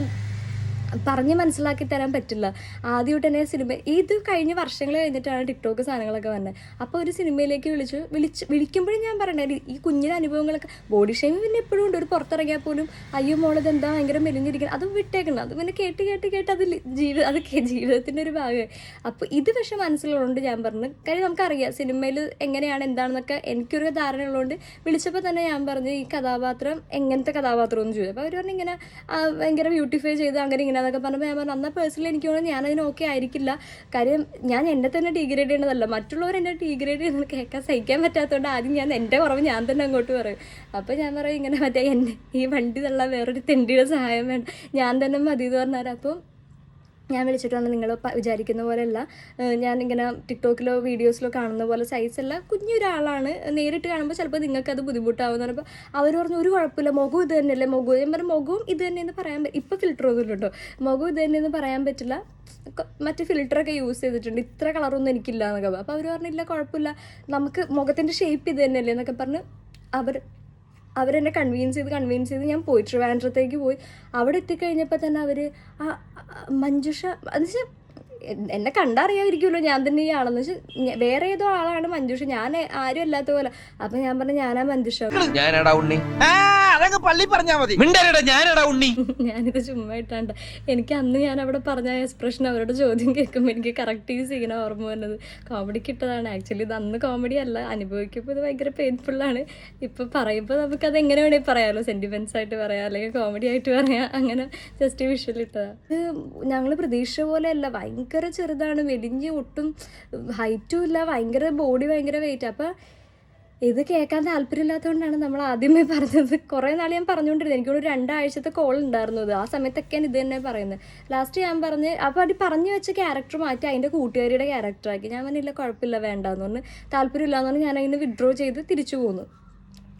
പറഞ്ഞ് മനസ്സിലാക്കി തരാൻ പറ്റില്ല. ആദ്യമായിട്ട് തന്നെ സിനിമ ഇത് കഴിഞ്ഞ വർഷങ്ങൾ കഴിഞ്ഞിട്ടാണ് ടിക്ടോക്ക് സാധനങ്ങളൊക്കെ വന്നത് അപ്പോൾ ഒരു സിനിമയിലേക്ക് വിളിച്ചു വിളിച്ച് വിളിക്കുമ്പോഴും ഞാൻ പറയണ്ടേ ഈ കുഞ്ഞിന്റെ അനുഭവങ്ങളൊക്കെ ബോഡി ഷേമിങ് പിന്നെ എപ്പോഴും ഉണ്ട്. ഒരു പുറത്തിറങ്ങിയാൽ പോലും അയ്യോ മോളത് എന്താ ഭയങ്കര മെലിഞ്ഞിരിക്കുന്നത് അത് വിട്ടേക്കണം അത് പിന്നെ കേട്ട് കേട്ട് കേട്ട് അത് ജീവിത അത് ജീവിതത്തിന്റെ ഒരു ഭാഗമായി. അപ്പോൾ ഇത് പക്ഷെ മനസ്സിലുള്ളതുകൊണ്ട് ഞാൻ പറഞ്ഞു കാര്യം നമുക്കറിയാം സിനിമയിൽ എങ്ങനെയാണ് എന്താണെന്നൊക്കെ എനിക്കൊരു ധാരണ ഉള്ളതുകൊണ്ട് വിളിച്ചപ്പോൾ തന്നെ ഞാൻ പറഞ്ഞു ഈ കഥാപാത്രം എങ്ങനത്തെ കഥാപാത്രം എന്ന് ചോദിച്ചു. അപ്പോൾ അവർ പറഞ്ഞു ഇങ്ങനെ ഭയങ്കര ബ്യൂട്ടിഫൈ ചെയ്ത് അങ്ങനെ ഇങ്ങനെ എന്നൊക്കെ പറഞ്ഞപ്പോൾ ഞാൻ പറഞ്ഞു എന്നാൽ പേഴ്സണലി എനിക്ക് തോന്നുന്നു ഞാനതിന് ഓക്കെ ആയിരിക്കില്ല. കാര്യം ഞാൻ എന്റെ തന്നെ ഡീഗ്രേഡ് ചെയ്യണതല്ല മറ്റുള്ളവർ എന്റെ ഡീഗ്രേഡ് ചെയ്യുന്നത് കേൾക്കാൻ സഹിക്കാൻ പറ്റാത്തതുകൊണ്ട് ആദ്യം ഞാൻ എന്റെ കുറവ് ഞാൻ തന്നെ അങ്ങോട്ട് പറയും. അപ്പോൾ ഞാൻ പറയും ഇങ്ങനെ മറ്റേ എന്റെ ഈ വണ്ടി തള്ള വേറൊരു തെണ്ടിയുടെ സഹായം വേണ്ട ഞാൻ തന്നെ മതി എന്ന് പറഞ്ഞാൽ. അപ്പം ഞാൻ വിളിച്ചിട്ട് വന്ന് നിങ്ങൾ വിചാരിക്കുന്ന പോലെയല്ല. ഞാനിങ്ങനെ ടിക്ടോക്കിലോ വീഡിയോസിലോ കാണുന്ന പോലെ സൈസല്ല. കുഞ്ഞൊരാളാണ്. നേരിട്ട് കാണുമ്പോൾ ചിലപ്പോൾ നിങ്ങൾക്ക് അത് ബുദ്ധിമുട്ടാവുന്ന പറയുമ്പോൾ അവർ പറഞ്ഞു ഒരു കുഴപ്പമില്ല. മുഖം ഇത് തന്നെയല്ലേ. മുഖം ഞാൻ പറഞ്ഞു മുഖവും ഇത് തന്നെയെന്ന് പറയാൻ പറ്റും ഇപ്പം ഫിൽറ്റർ ഒന്നും കേട്ടോ മുഖം ഇത് തന്നെയെന്ന് പറയാൻ പറ്റില്ല. മറ്റു ഫിൽറ്ററൊക്കെ യൂസ് ചെയ്തിട്ടുണ്ട്. ഇത്ര കളറൊന്നും എനിക്കില്ല എന്നൊക്കെ പറഞ്ഞു. അപ്പോൾ അവർ പറഞ്ഞില്ല കുഴപ്പമില്ല. നമുക്ക് മുഖത്തിന്റെ ഷേപ്പ് ഇത് തന്നെയല്ലേ എന്നൊക്കെ പറഞ്ഞ് അവർ അവരെന്നെ കൺവീൻസ് ചെയ്ത് കൺവീൻസ് ചെയ്ത് ഞാൻ പോയി ട്രിവാൻഡ്രത്തേക്ക് പോയി. അവിടെ എത്തിക്കഴിഞ്ഞപ്പോൾ തന്നെ അവർ ആ, മഞ്ജുഷ എന്നുവെച്ചാൽ എന്നെ കണ്ടറിയാതിരിക്കുമല്ലോ ഞാൻ തന്നെ ഈ ആളെന്ന് വെച്ചാൽ വേറെ ഏതോ ആളാണ് മഞ്ജുഷ. ഞാൻ ആരും അല്ലാത്ത പോലെ. അപ്പൊ ഞാൻ പറഞ്ഞു ഞാനാ മഞ്ജുഷ. ഞാനടാ ഉണ്ണി. അതങ്ങ് പള്ളി പറഞ്ഞാ മതി. മിണ്ടരടാ ഞാനടാ ഉണ്ണി. ഞാനിത് ചുമ്മാ ഇട്ടാണ്ട്. എനിക്ക് അന്ന് ഞാൻ അവിടെ പറഞ്ഞ എക്സ്പ്രഷൻ അവരുടെ ചോദ്യം കേൾക്കുമ്പോൾ എനിക്ക് കറക്റ്റ് യൂസ് ചെയ്യണ ഓർമ്മ വന്നത്. കോമഡിക്ക് ഇട്ടതാണ്. ആക്ച്വലി ഇത് അന്ന് കോമഡി അല്ല. അനുഭവിക്കുമ്പോൾ ഇത് ഭയങ്കര പെയിൻഫുള്ളാണ് ഇപ്പൊ പറയുമ്പോൾ നമുക്ക് അത് എങ്ങനെ വേണേ പറയാമല്ലോ സെന്റിമെന്റ്സ് ആയിട്ട് പറയാം അല്ലെങ്കിൽ കോമഡി ആയിട്ട് പറയാം. അങ്ങനെ ജസ്റ്റ് വിഷ്വൽ ഇട്ടതാണ് ഇത് ഞങ്ങൾ പ്രതീക്ഷ പോലെയല്ല ഭയങ്കര ചെറുതാണ് മെലിഞ്ഞ് ഒട്ടും ഹൈറ്റും ഇല്ല ഭയങ്കര ബോഡി ഭയങ്കര വെയിറ്റ് അപ്പോൾ ഇത് കേൾക്കാൻ താല്പര്യമില്ലാത്തതുകൊണ്ടാണ് നമ്മൾ ആദ്യമേ പറഞ്ഞത്. കുറേ നാൾ ഞാൻ പറഞ്ഞുകൊണ്ടിരുന്നത് എനിക്കൊരു രണ്ടാഴ്ചത്തെ കോൾ ഉണ്ടായിരുന്നു അത് ആ സമയത്തൊക്കെയാണ് ഇത് തന്നെ പറയുന്നത്. ലാസ്റ്റ് ഞാൻ പറഞ്ഞ് അപ്പോൾ അത് പറഞ്ഞു വെച്ച ക്യാരക്ടർ മാറ്റി അതിന്റെ കൂട്ടുകാരിയുടെ ക്യാരക്ടറാക്കി ഞാൻ പറഞ്ഞില്ല കുഴപ്പമില്ല വേണ്ടെന്ന് പറഞ്ഞ് താല്പര്യമില്ല എന്ന് പറഞ്ഞ് ഞാൻ അതിന് വിഡ്രോ ചെയ്ത് തിരിച്ചു പോന്നു.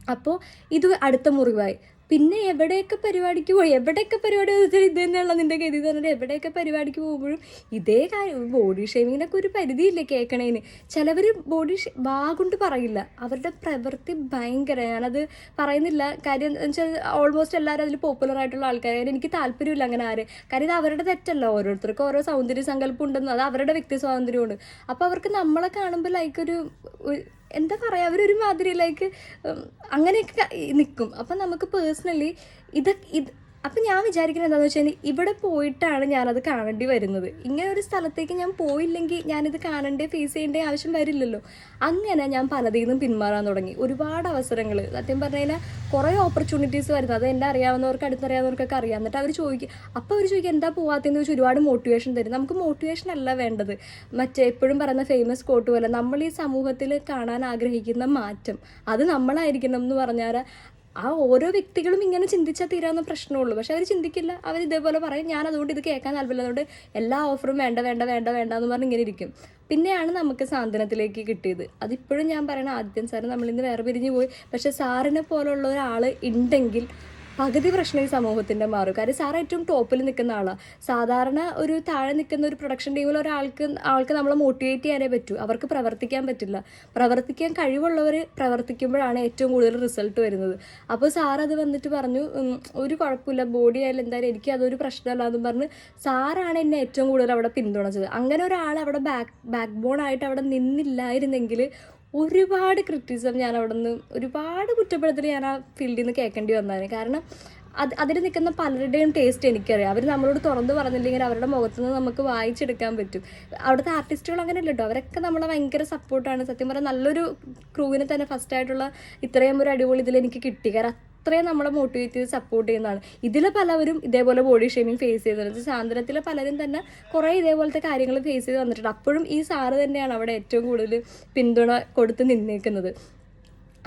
അപ്പോൾ ഇത് അടുത്ത മുറിവായി. പിന്നെ എവിടെയൊക്കെ പരിപാടിക്ക് പോയി? എവിടെയൊക്കെ പരിപാടി വെച്ചാൽ ഇത് തന്നെയുള്ള നിന്റെ ഗതി പറഞ്ഞാൽ എവിടെയൊക്കെ പരിപാടിക്ക് പോകുമ്പോഴും ഇതേ കാര്യം ബോഡി ഷേമിങ്ങിനൊക്കെ ഒരു പരിധിയില്ല കേൾക്കണേന്? ചിലവർ ബോഡി വാ കൊണ്ട് പറയില്ല. അവരുടെ പ്രവൃത്തി ഭയങ്കര ഞാനത് പറയുന്നില്ല. കാര്യം വെച്ചാൽ ഓൾമോസ്റ്റ് എല്ലാവരും അതിൽ പോപ്പുലർ ആയിട്ടുള്ള ആൾക്കാർ എനിക്ക് താല്പര്യമില്ല അങ്ങനെ ആര്. കാര്യം ഇത് അവരുടെ തെറ്റല്ല. ഓരോരുത്തർക്കും ഓരോ സൗന്ദര്യ സങ്കല്പം ഉണ്ടെന്ന്. അത് അവരുടെ വ്യക്തി സ്വാതന്ത്ര്യമാണ് അപ്പോൾ അവർക്ക് നമ്മളെ കാണുമ്പോൾ ലൈക്ക് ഒരു- എന്താ പറയുക അവരൊരു മാതിരി ലൈക്ക് അങ്ങനെയൊക്കെ നിൽക്കും അപ്പം നമുക്ക് പേഴ്സണലി ഇത് ഇത് അപ്പം ഞാൻ വിചാരിക്കുന്നത് എന്താണെന്ന് വെച്ചാൽ ഇവിടെ പോയിട്ടാണ് ഞാനത് കാണേണ്ടി വരുന്നത്. ഇങ്ങനെ ഒരു സ്ഥലത്തേക്ക് ഞാൻ പോയില്ലെങ്കിൽ ഞാനിത് കാണേണ്ട ഫേസ് ചെയ്യേണ്ട ആവശ്യം വരില്ലല്ലോ. അങ്ങനെ ഞാൻ പലതിൽ നിന്നും പിന്മാറാൻ തുടങ്ങി. ഒരുപാട് അവസരങ്ങൾ സത്യം പറഞ്ഞു കഴിഞ്ഞാൽ കുറേ ഓപ്പർച്യൂണിറ്റീസ് വരുന്നത് അത് എന്നെ അറിയാവുന്നവർക്ക് അടുത്തറിയാവുന്നവർക്കൊക്കെ അറിയാം. എന്നിട്ട് അവർ ചോദിക്കും അപ്പോൾ അവർ ചോദിക്കും എന്താ പോവാത്തതെന്ന് ചോദിച്ചാൽ ഒരുപാട് മോട്ടിവേഷൻ തരും. നമുക്ക് മോട്ടിവേഷൻ അല്ല വേണ്ടത്. മറ്റേ എപ്പോഴും പറയുന്ന ഫേമസ് കോട്ട് പോലെ നമ്മൾ ഈ സമൂഹത്തിൽ കാണാൻ ആഗ്രഹിക്കുന്ന മാറ്റം അത് നമ്മളായിരിക്കണം എന്ന് പറഞ്ഞാൽ ആ ഓരോ വ്യക്തികളും ഇങ്ങനെ ചിന്തിച്ചാൽ തീരാവുന്ന പ്രശ്നമുള്ളൂ. പക്ഷെ അവർ ചിന്തിക്കില്ല. അവർ ഇതേപോലെ പറയും ഞാൻ അതുകൊണ്ട് ഇത് കേൾക്കാൻ താല്പര്യമില്ല. അതുകൊണ്ട് എല്ലാ ഓഫറും വേണ്ട വേണ്ട വേണ്ട വേണ്ട എന്ന് പറഞ്ഞ് ഇങ്ങനെ ഇരിക്കും. പിന്നെയാണ് നമുക്ക് സാന്ത്വനത്തിലേക്ക് കിട്ടിയത്. അതിപ്പോഴും ഞാൻ പറയണ ആദ്യം സാറ് നമ്മളിന്ന് വേറെ പിരിഞ്ഞു പോയി. പക്ഷെ സാറിനെ പോലുള്ള ഒരാൾ ഉണ്ടെങ്കിൽ പകുതി പ്രശ്നം ഈ സമൂഹത്തിന്റെ മാറും. കാര്യം സാർ ഏറ്റവും ടോപ്പിൽ നിൽക്കുന്ന ആളാണ് സാധാരണ ഒരു താഴെ നിൽക്കുന്ന ഒരു പ്രൊഡക്ഷൻ ടീമിൽ ഒരാൾക്ക് ആൾക്ക് നമ്മളെ മോട്ടിവേറ്റ് ചെയ്യാനേ പറ്റൂ. അവർക്ക് പ്രവർത്തിക്കാൻ പറ്റില്ല. പ്രവർത്തിക്കാൻ കഴിവുള്ളവർ പ്രവർത്തിക്കുമ്പോഴാണ് ഏറ്റവും കൂടുതൽ റിസൾട്ട് വരുന്നത്. അപ്പോൾ സാർ അത് വന്നിട്ട് പറഞ്ഞു ഒരു കുഴപ്പമില്ല. ബോഡി ആയാലും എന്തായാലും എനിക്ക് അതൊരു പ്രശ്നമല്ല എന്ന് പറഞ്ഞ് സാറാണ് എന്നെ ഏറ്റവും കൂടുതൽ അവിടെ പിന്തുണച്ചത്. അങ്ങനെ ഒരാൾ അവിടെ ബാക്ക് ബാക്ക് ബോൺ ആയിട്ട് അവിടെ നിന്നില്ലായിരുന്നെങ്കിൽ ഒരുപാട് ക്രിറ്റിസം ഞാൻ അവിടെ നിന്ന് ഒരുപാട് കുറ്റപ്പെടുത്തൽ ഞാൻ ആ ഫീൽഡിൽ നിന്ന് കേൾക്കേണ്ടി വന്നതിന് കാരണം അത് അതിൽ നിൽക്കുന്ന പലരുടെയും ടേസ്റ്റ് എനിക്കറിയാം. അവർ നമ്മളോട് തുറന്നു പറഞ്ഞില്ലെങ്കിൽ അവരുടെ മുഖത്ത് നിന്ന് നമുക്ക് വായിച്ചെടുക്കാൻ പറ്റും. അവിടുത്തെ ആർട്ടിസ്റ്റുകൾ അങ്ങനെ കേട്ടോ അവരൊക്കെ നമ്മളെ ഭയങ്കര സപ്പോർട്ടാണ് സത്യം പറഞ്ഞാൽ നല്ലൊരു ക്രൂവിനെ തന്നെ ഫസ്റ്റായിട്ടുള്ള ഇത്രയും ഒരു അടിപൊളി ഇതിൽ എനിക്ക് കിട്ടി. കാരണം അത്രയും നമ്മളെ മോട്ടിവേറ്റ് ചെയ്ത് സപ്പോർട്ട് ചെയ്യുന്നതാണ്. ഇതിൽ പലവരും ഇതേപോലെ ബോഡി ഷേമിങ് ഫേസ് ചെയ്തിട്ടുണ്ട്. സാന്ദ്രത്തിലെ പലരും തന്നെ കുറേ ഇതേപോലത്തെ കാര്യങ്ങൾ ഫേസ് ചെയ്ത് വന്നിട്ടുണ്ട്. അപ്പോഴും ഈ സാറ് തന്നെയാണ് അവിടെ ഏറ്റവും കൂടുതൽ പിന്തുണ കൊടുത്ത് നിന്നേക്കുന്നത്.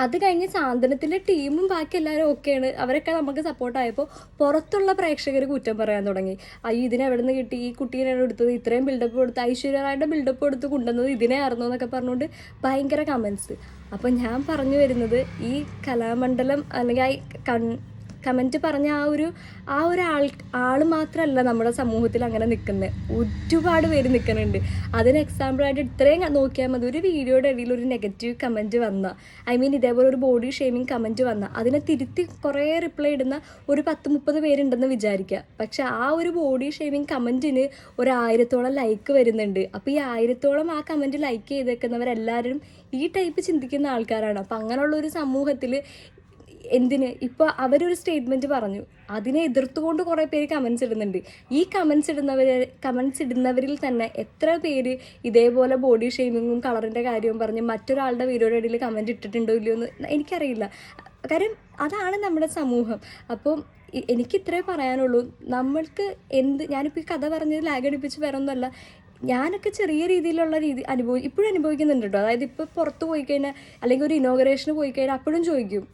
അത് കഴിഞ്ഞ് സാന്ത്വനത്തിന്റെ ടീമും ബാക്കി എല്ലാവരും ഓക്കെയാണ് അവരൊക്കെ നമുക്ക് സപ്പോർട്ടായപ്പോൾ പുറത്തുള്ള പ്രേക്ഷകർ കുറ്റം പറയാൻ തുടങ്ങി. അയ്യോ ഇതിനെ എവിടെ നിന്ന് കിട്ടി? ഈ കുട്ടീനെ എടുത്തത്? ഇത്രയും ബിൽഡപ്പ് കൊടുത്ത് ഐശ്വര്യറായുടെ ബിൽഡപ്പ് കൊടുത്ത് കൊണ്ടുവന്നത് ഇതിനെ ആയിരുന്നു എന്നൊക്കെ പറഞ്ഞുകൊണ്ട് ഭയങ്കര കമൻസ് അപ്പം ഞാൻ പറഞ്ഞു വരുന്നത് ഈ കലാമണ്ഡലം അല്ലെങ്കിൽ ആ കൺ കമന്റ് പറഞ്ഞ ആ ഒരു ആ ഒരു ആൾ മാത്രമല്ല നമ്മുടെ സമൂഹത്തിൽ അങ്ങനെ നിൽക്കുന്നത് ഒരുപാട് പേര് നിൽക്കുന്നുണ്ട്. അതിന് എക്സാമ്പിളായിട്ട് ഇത്രയും നോക്കിയാൽ മതി. ഒരു വീഡിയോയുടെ ഇടയിൽ ഒരു നെഗറ്റീവ് കമന്റ് വന്ന ഐ മീൻ ഇതേപോലെ ഒരു ബോഡി ഷേമിങ് കമന്റ് വന്ന അതിനെ തിരുത്തി കുറേ റിപ്ലൈ ഇടുന്ന ഒരു പത്ത് മുപ്പത് പേരുണ്ടെന്ന് വിചാരിക്കുക പക്ഷേ ആ ഒരു ബോഡി ഷേമിങ് കമന്റിന് ഒരു ആയിരത്തോളം ലൈക്ക് വരുന്നുണ്ട്. അപ്പോൾ ഈ ആയിരത്തോളം ആ കമന്റ് ലൈക്ക് ചെയ്തേക്കുന്നവരെല്ലാവരും ഈ ടൈപ്പ് ചിന്തിക്കുന്ന ആൾക്കാരാണ്. അപ്പം അങ്ങനെയുള്ള ഒരു സമൂഹത്തിൽ എന്തിന്? ഇപ്പോൾ അവരൊരു സ്റ്റേറ്റ്മെന്റ് പറഞ്ഞു. അതിനെ എതിർത്തുകൊണ്ട് കുറേ പേര് കമൻസ് ഇടുന്നുണ്ട്. ഈ കമൻസ് ഇടുന്നവർ കമൻസ് ഇടുന്നവരിൽ തന്നെ എത്ര പേര് ഇതേപോലെ ബോഡി ഷെയ്മിങ്ങും കളറിന്റെ കാര്യവും പറഞ്ഞ് മറ്റൊരാളുടെ വീഡിയോയുടെ ഇടയിൽ കമന്റ് ഇട്ടിട്ടുണ്ടോ ഇല്ലയോ എന്ന് എനിക്കറിയില്ല. കാര്യം അതാണ് നമ്മുടെ സമൂഹം. അപ്പം എനിക്ക് ഇത്രേ പറയാനുള്ളൂ. നമ്മൾക്ക് എന്ത് ഞാനിപ്പോൾ ഈ കഥ പറഞ്ഞത് ലാഗ് അടിപ്പിച്ച് ഞാനൊക്കെ ചെറിയ രീതിയിലുള്ള രീതി അനുഭവി ഇപ്പോഴും അനുഭവിക്കുന്നുണ്ട് കേട്ടോ അതായത് ഇപ്പോൾ പുറത്ത് പോയി കഴിഞ്ഞാൽ അല്ലെങ്കിൽ ഒരു ഇനോഗ്രേഷന് പോയി കഴിഞ്ഞാൽ അപ്പോഴും ചോദിക്കും.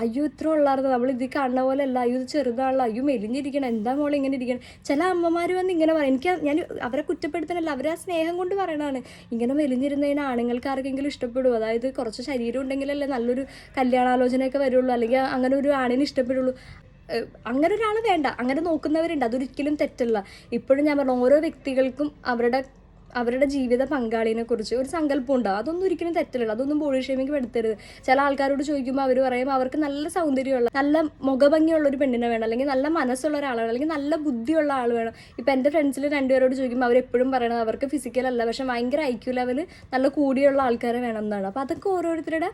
അയ്യോ ഇത്ര ഉള്ളായിരുന്നു. നമ്മൾ ഇത് കാണുന്ന പോലെ അല്ല അയ്യോ ഇത് ചെറുതാണല്ലോ. അയ്യോ മെലിഞ്ഞിരിക്കണം. എന്താ മോളെ ഇങ്ങനെ ഇരിക്കണം ചില അമ്മമാർ വന്ന് ഇങ്ങനെ പറയും. എനിക്ക് ഞാൻ അവരെ കുറ്റപ്പെടുത്തണല്ല അവരെ ആ സ്നേഹം കൊണ്ട് പറയണതാണ്. ഇങ്ങനെ മെലിഞ്ഞിരുന്നതിന് ആണുങ്ങൾക്ക് ആർക്കെങ്കിലും ഇഷ്ടപ്പെടും അതായത് കുറച്ച് ശരീരം ഉണ്ടെങ്കിലല്ലേ നല്ലൊരു കല്യാണാലോചനയൊക്കെ വരുള്ളൂ. അല്ലെങ്കിൽ അങ്ങനെ ഒരു ആണിന് ഇഷ്ടപ്പെടുള്ളൂ. അങ്ങനെ ഒരാൾ വേണ്ട. അങ്ങനെ നോക്കുന്നവരുണ്ട്. അതൊരിക്കലും തെറ്റല്ല. ഇപ്പോഴും ഞാൻ പറഞ്ഞു ഓരോ വ്യക്തികൾക്കും അവരുടെ അവരുടെ ജീവിത പങ്കാളിനെ കുറിച്ച് ഒരു സങ്കല്പം ഉണ്ടാവും അതൊന്നും ഒരിക്കലും തെറ്റല്ല അതൊന്നും ബോഡി ഷേമിങ് പെടുത്തരുത്. ചില ആൾക്കാരോട് ചോദിക്കുമ്പോൾ അവർ പറയും അവർക്ക് നല്ല സൗന്ദര്യമുള്ള നല്ല മുഖഭംഗിയുള്ള ഒരു പെണ്ണിനെ വേണം. അല്ലെങ്കിൽ നല്ല മനസ്സുള്ള ഒരാൾ വേണം. അല്ലെങ്കിൽ നല്ല ബുദ്ധിയുള്ള ആൾ വേണം. ഇപ്പം എന്റെ ഫ്രണ്ട്സിൽ രണ്ടുപേരോട് ചോദിക്കുമ്പോൾ അവരെപ്പോഴും പറയണത് അവർക്ക് ഫിസിക്കൽ അല്ല. പക്ഷെ ഭയങ്കര ഐക്യു ലെവൽ നല്ല കൂടിയുള്ള ആൾക്കാരെ വേണം എന്നാണ്. അപ്പോൾ അതൊക്കെ ഓരോരുത്തരുടെ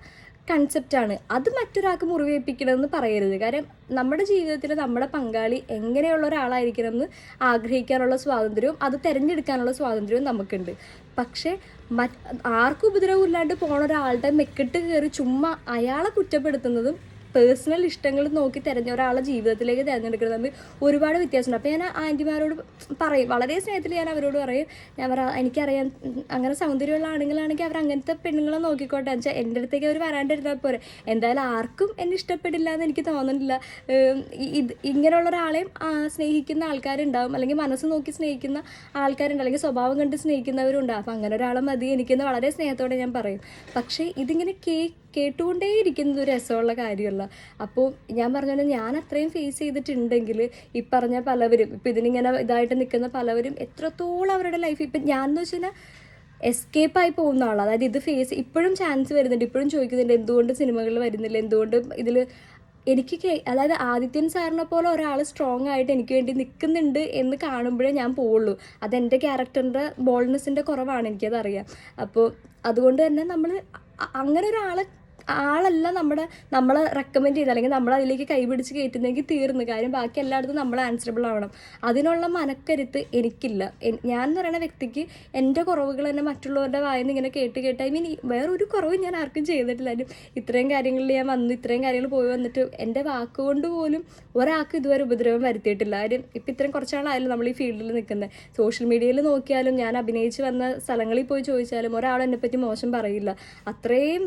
കൺസെപ്റ്റാണ് അത് മറ്റൊരാൾക്ക് മുറിവേൽപ്പിക്കണമെന്ന് പറയരുത്. കാരണം നമ്മുടെ ജീവിതത്തിൽ നമ്മുടെ പങ്കാളി എങ്ങനെയുള്ള ഒരാളായിരിക്കണം എന്ന് ആഗ്രഹിക്കാനുള്ള സ്വാതന്ത്ര്യവും അത് തിരഞ്ഞെടുക്കാനുള്ള സ്വാതന്ത്ര്യവും നമുക്കുണ്ട്. പക്ഷേ മറ്റ് ആർക്കും ഉപദ്രവം ഇല്ലാണ്ട് പോണ ഒരാളുടെ മെക്കിട്ട് കയറി ചുമ്മാ അയാളെ കുറ്റപ്പെടുത്തുന്നതും പേഴ്സണൽ ഇഷ്ടങ്ങൾ നോക്കി തിരഞ്ഞ ഒരാളെ ജീവിതത്തിലേക്ക് തിരഞ്ഞെടുക്കുന്നത് തമ്മിൽ ഒരുപാട് വ്യത്യാസമുണ്ട്. അപ്പോൾ ഞാൻ ആന്റിമാരോട് പറയും വളരെ സ്നേഹത്തിൽ ഞാൻ അവരോട് പറയും ഞാൻ പറ എനിക്കറിയാം അങ്ങനെ സൗന്ദര്യമുള്ള ആണുങ്ങളാണെങ്കിൽ അവർ അങ്ങനത്തെ പെണ്ണുങ്ങളെ നോക്കിക്കോട്ടെ. എന്ന് വെച്ചാൽ എന്റെ അടുത്തേക്ക് അവർ വരാണ്ടിരുന്നാൽ പോരെ. എന്തായാലും ആർക്കും എന്നെ ഇഷ്ടപ്പെടില്ല എന്ന് എനിക്ക് തോന്നുന്നില്ല. ഇത് ഇങ്ങനെയുള്ള ഒരാളെയും സ്നേഹിക്കുന്ന ആൾക്കാരുണ്ടാവും. അല്ലെങ്കിൽ മനസ്സ് നോക്കി സ്നേഹിക്കുന്ന ആൾക്കാരുണ്ട് അല്ലെങ്കിൽ സ്വഭാവം കണ്ട് സ്നേഹിക്കുന്നവരുണ്ട് അപ്പോൾ അങ്ങനെ ഒരാളെ മതി. എനിക്കെന്ന് വളരെ സ്നേഹത്തോടെ ഞാൻ പറയും. പക്ഷേ ഇതിങ്ങനെ കേക്ക് കേട്ടുകൊണ്ടേയിരിക്കുന്നത് ഒരു രസമുള്ള കാര്യമല്ല. അപ്പോൾ ഞാൻ പറഞ്ഞ പോലെ ഞാൻ അത്രയും ഫേസ് ചെയ്തിട്ടുണ്ടെങ്കിൽ ഈ പറഞ്ഞ പലവരും ഇപ്പം ഇതിനിങ്ങനെ ഇതായിട്ട് നിൽക്കുന്ന പലവരും എത്രത്തോളം അവരുടെ ലൈഫ് ഇപ്പം ഞാൻ എന്ന് വെച്ചാൽ എസ്കേപ്പായി പോകുന്ന ആളാണ് അതായത് ഇത് ഫേസ് ഇപ്പോഴും ചാൻസ് വരുന്നുണ്ട് ഇപ്പോഴും ചോദിക്കുന്നുണ്ട് എന്തുകൊണ്ട് സിനിമകളിൽ വരുന്നില്ല എന്തുകൊണ്ട് ഇതിൽ എനിക്ക് അതായത് ആദിത്യൻ സാറിനെ പോലെ ഒരാൾ സ്ട്രോങ് ആയിട്ട് എനിക്ക് വേണ്ടി നിൽക്കുന്നുണ്ട് എന്ന് കാണുമ്പോഴേ ഞാൻ പോവുള്ളൂ. അതെന്റെ ക്യാരക്ടറിന്റെ ബോൾഡ്നെസ്സിന്റെ കുറവാണ് എനിക്കതറിയാം. അപ്പോൾ അതുകൊണ്ട് തന്നെ നമ്മൾ അങ്ങനെ ഒരാളെ ആളല്ല നമ്മുടെ നമ്മൾ റെക്കമെൻഡ് ചെയ്ത് അല്ലെങ്കിൽ നമ്മൾ അതിലേക്ക് കൈപിടിച്ച് കയറ്റുന്നെങ്കിൽ തീർന്നു. കാര്യം ബാക്കി എല്ലായിടത്തും നമ്മൾ ആൻസറബിൾ ആവണം. അതിനുള്ള മനക്കരുത്ത് എനിക്കില്ല. ഞാൻ എന്ന് പറയുന്ന വ്യക്തിക്ക് എന്റെ കുറവുകൾ തന്നെ മറ്റുള്ളവരുടെ വായിന്ന് ഇങ്ങനെ കേട്ട് കേട്ട് ഐ മീൻ വേറൊരു കുറവും ഞാൻ ആർക്കും ചെയ്തിട്ടില്ല. ഇത്രയും കാര്യങ്ങളിൽ ഞാൻ വന്നു ഇത്രയും കാര്യങ്ങൾ പോയി വന്നിട്ട് എന്റെ വാക്കുകൊണ്ട് പോലും ഒരാൾക്ക് ഇതുവരെ ഉപദ്രവം വരുത്തിയിട്ടില്ല. കാര്യം ഇപ്പം ഇത്രയും കുറച്ചാളായാലും നമ്മൾ ഈ ഫീൽഡിൽ നിൽക്കുന്നത് സോഷ്യൽ മീഡിയയിൽ നോക്കിയാലും ഞാൻ അഭിനയിച്ച് വന്ന സ്ഥലങ്ങളിൽ പോയി ചോദിച്ചാലും ഒരാൾ എന്നെപ്പറ്റി മോശം പറയില്ല. അത്രയും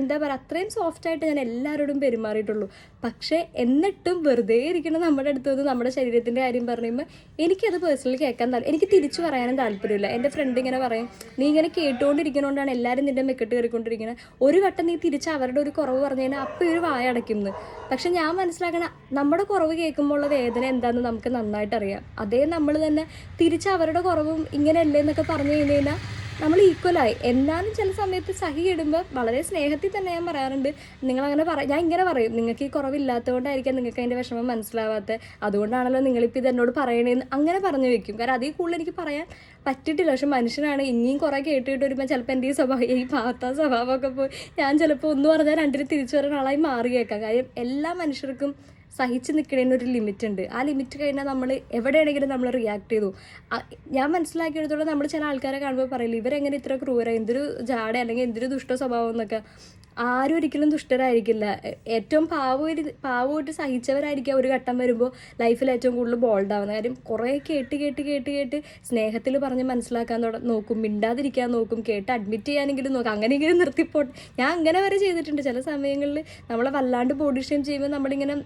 എന്താ പറയുക അത്രയും സോഫ്റ്റായിട്ട് ഞാൻ എല്ലാവരോടും പെരുമാറിയിട്ടുള്ളൂ. പക്ഷേ എന്നിട്ടും വെറുതെ ഇരിക്കുന്ന നമ്മുടെ അടുത്ത് നിന്ന് നമ്മുടെ ശരീരത്തിന്റെ കാര്യം പറയുമ്പോൾ എനിക്കത് പേഴ്സണലി കേൾക്കാൻ താല്പര്യം എനിക്ക് തിരിച്ചു പറയാനും താല്പര്യമില്ല. എന്റെ ഫ്രണ്ട് ഇങ്ങനെ പറയും നീ ഇങ്ങനെ കേട്ടുകൊണ്ടിരിക്കുന്നതുകൊണ്ടാണ് എല്ലാവരും നിന്റെ മെക്കെട്ട് കയറിക്കൊണ്ടിരിക്കുന്നത് ഒരു വട്ടം നീ തിരിച്ച് അവരുടെ ഒരു കുറവ് പറഞ്ഞു കഴിഞ്ഞാൽ അപ്പോൾ ഒരു വായ അടയ്ക്കുന്നത് പക്ഷെ ഞാൻ മനസ്സിലാക്കണ നമ്മുടെ കുറവ് കേൾക്കുമ്പോൾ ഉള്ള വേദന എന്താണെന്ന് നമുക്ക് നന്നായിട്ട് അറിയാം അതേ നമ്മൾ തന്നെ തിരിച്ച് അവരുടെ കുറവും ഇങ്ങനെയല്ലേ എന്നൊക്കെ പറഞ്ഞു കഴിഞ്ഞു കഴിഞ്ഞാൽ നമ്മൾ ഈക്വലായി എന്നാലും ചില സമയത്ത് സഹി ഇടുമ്പോൾ വളരെ സ്നേഹത്തിൽ തന്നെ ഞാൻ പറയാറുണ്ട്. നിങ്ങൾ അങ്ങനെ പറ ഞാൻ ഇങ്ങനെ പറയും. നിങ്ങൾക്ക് ഈ കുറവില്ലാത്തതുകൊണ്ടായിരിക്കാം നിങ്ങൾക്ക് അതിന്റെ വിഷമം മനസ്സിലാവാത്തത് അതുകൊണ്ടാണല്ലോ നിങ്ങളിപ്പോൾ ഇത് എന്നോട് പറയണേന്ന്. അങ്ങനെ പറഞ്ഞു വെക്കും. കാരണം അതിൽ കൂടുതൽ എനിക്ക് പറയാൻ പറ്റിയിട്ടില്ല. പക്ഷെ മനുഷ്യനാണ്. ഇനിയും കുറേ കേട്ടിട്ട് വരുമ്പോൾ ചിലപ്പോൾ എന്റെ ഈ സ്വഭാവം ഈ പാത്ത സ്വഭാവമൊക്കെ പോയി ഞാൻ ചിലപ്പോൾ ഒന്ന് പറഞ്ഞാൽ രണ്ടിന് തിരിച്ചു വരുന്ന ആളായി മാറിയേക്കാം. കാര്യം എല്ലാ മനുഷ്യർക്കും സഹിച്ച് നിൽക്കണേന് ഒരു ലിമിറ്റ് ഉണ്ട് ആ ലിമിറ്റ് കഴിഞ്ഞാൽ നമ്മൾ എവിടെയാണെങ്കിലും നമ്മൾ റിയാക്ട് ചെയ്തു. ഞാൻ മനസ്സിലാക്കിയെടുത്തോളം നമ്മൾ ചില ആൾക്കാരെ കാണുമ്പോൾ പറയില്ല ഇവരെങ്ങനെ ഇത്ര ക്രൂര എന്തൊരു ജാട അല്ലെങ്കിൽ എന്തൊരു ദുഷ്ട സ്വഭാവം എന്നൊക്കെ. ആരും ഒരിക്കലും ദുഷ്ടരായിരിക്കില്ല. ഏറ്റവും പാവം പാവമായിട്ട് സഹിച്ചവരായിരിക്കും ഒരു ഘട്ടം വരുമ്പോൾ ലൈഫിൽ ഏറ്റവും കൂടുതൽ ബോൾഡ് ആവുന്ന കാര്യം കുറേ കേട്ട് കേട്ട് കേട്ട് കേട്ട് സ്നേഹത്തിൽ പറഞ്ഞ് മനസ്സിലാക്കാൻ നോക്കും. മിണ്ടാതിരിക്കാൻ നോക്കും. കേട്ട് അഡ്മിറ്റ് ചെയ്യാനെങ്കിലും നോക്കും. അങ്ങനെയെങ്കിലും നിർത്തിപ്പോട്ടെ. ഞാൻ അങ്ങനെ വരെ ചെയ്തിട്ടുണ്ട്. ചില സമയങ്ങളിൽ നമ്മളെ വല്ലാണ്ട് ബോഡി ഷെയിം ചെയ്യുമ്പോൾ നമ്മളിങ്ങനെ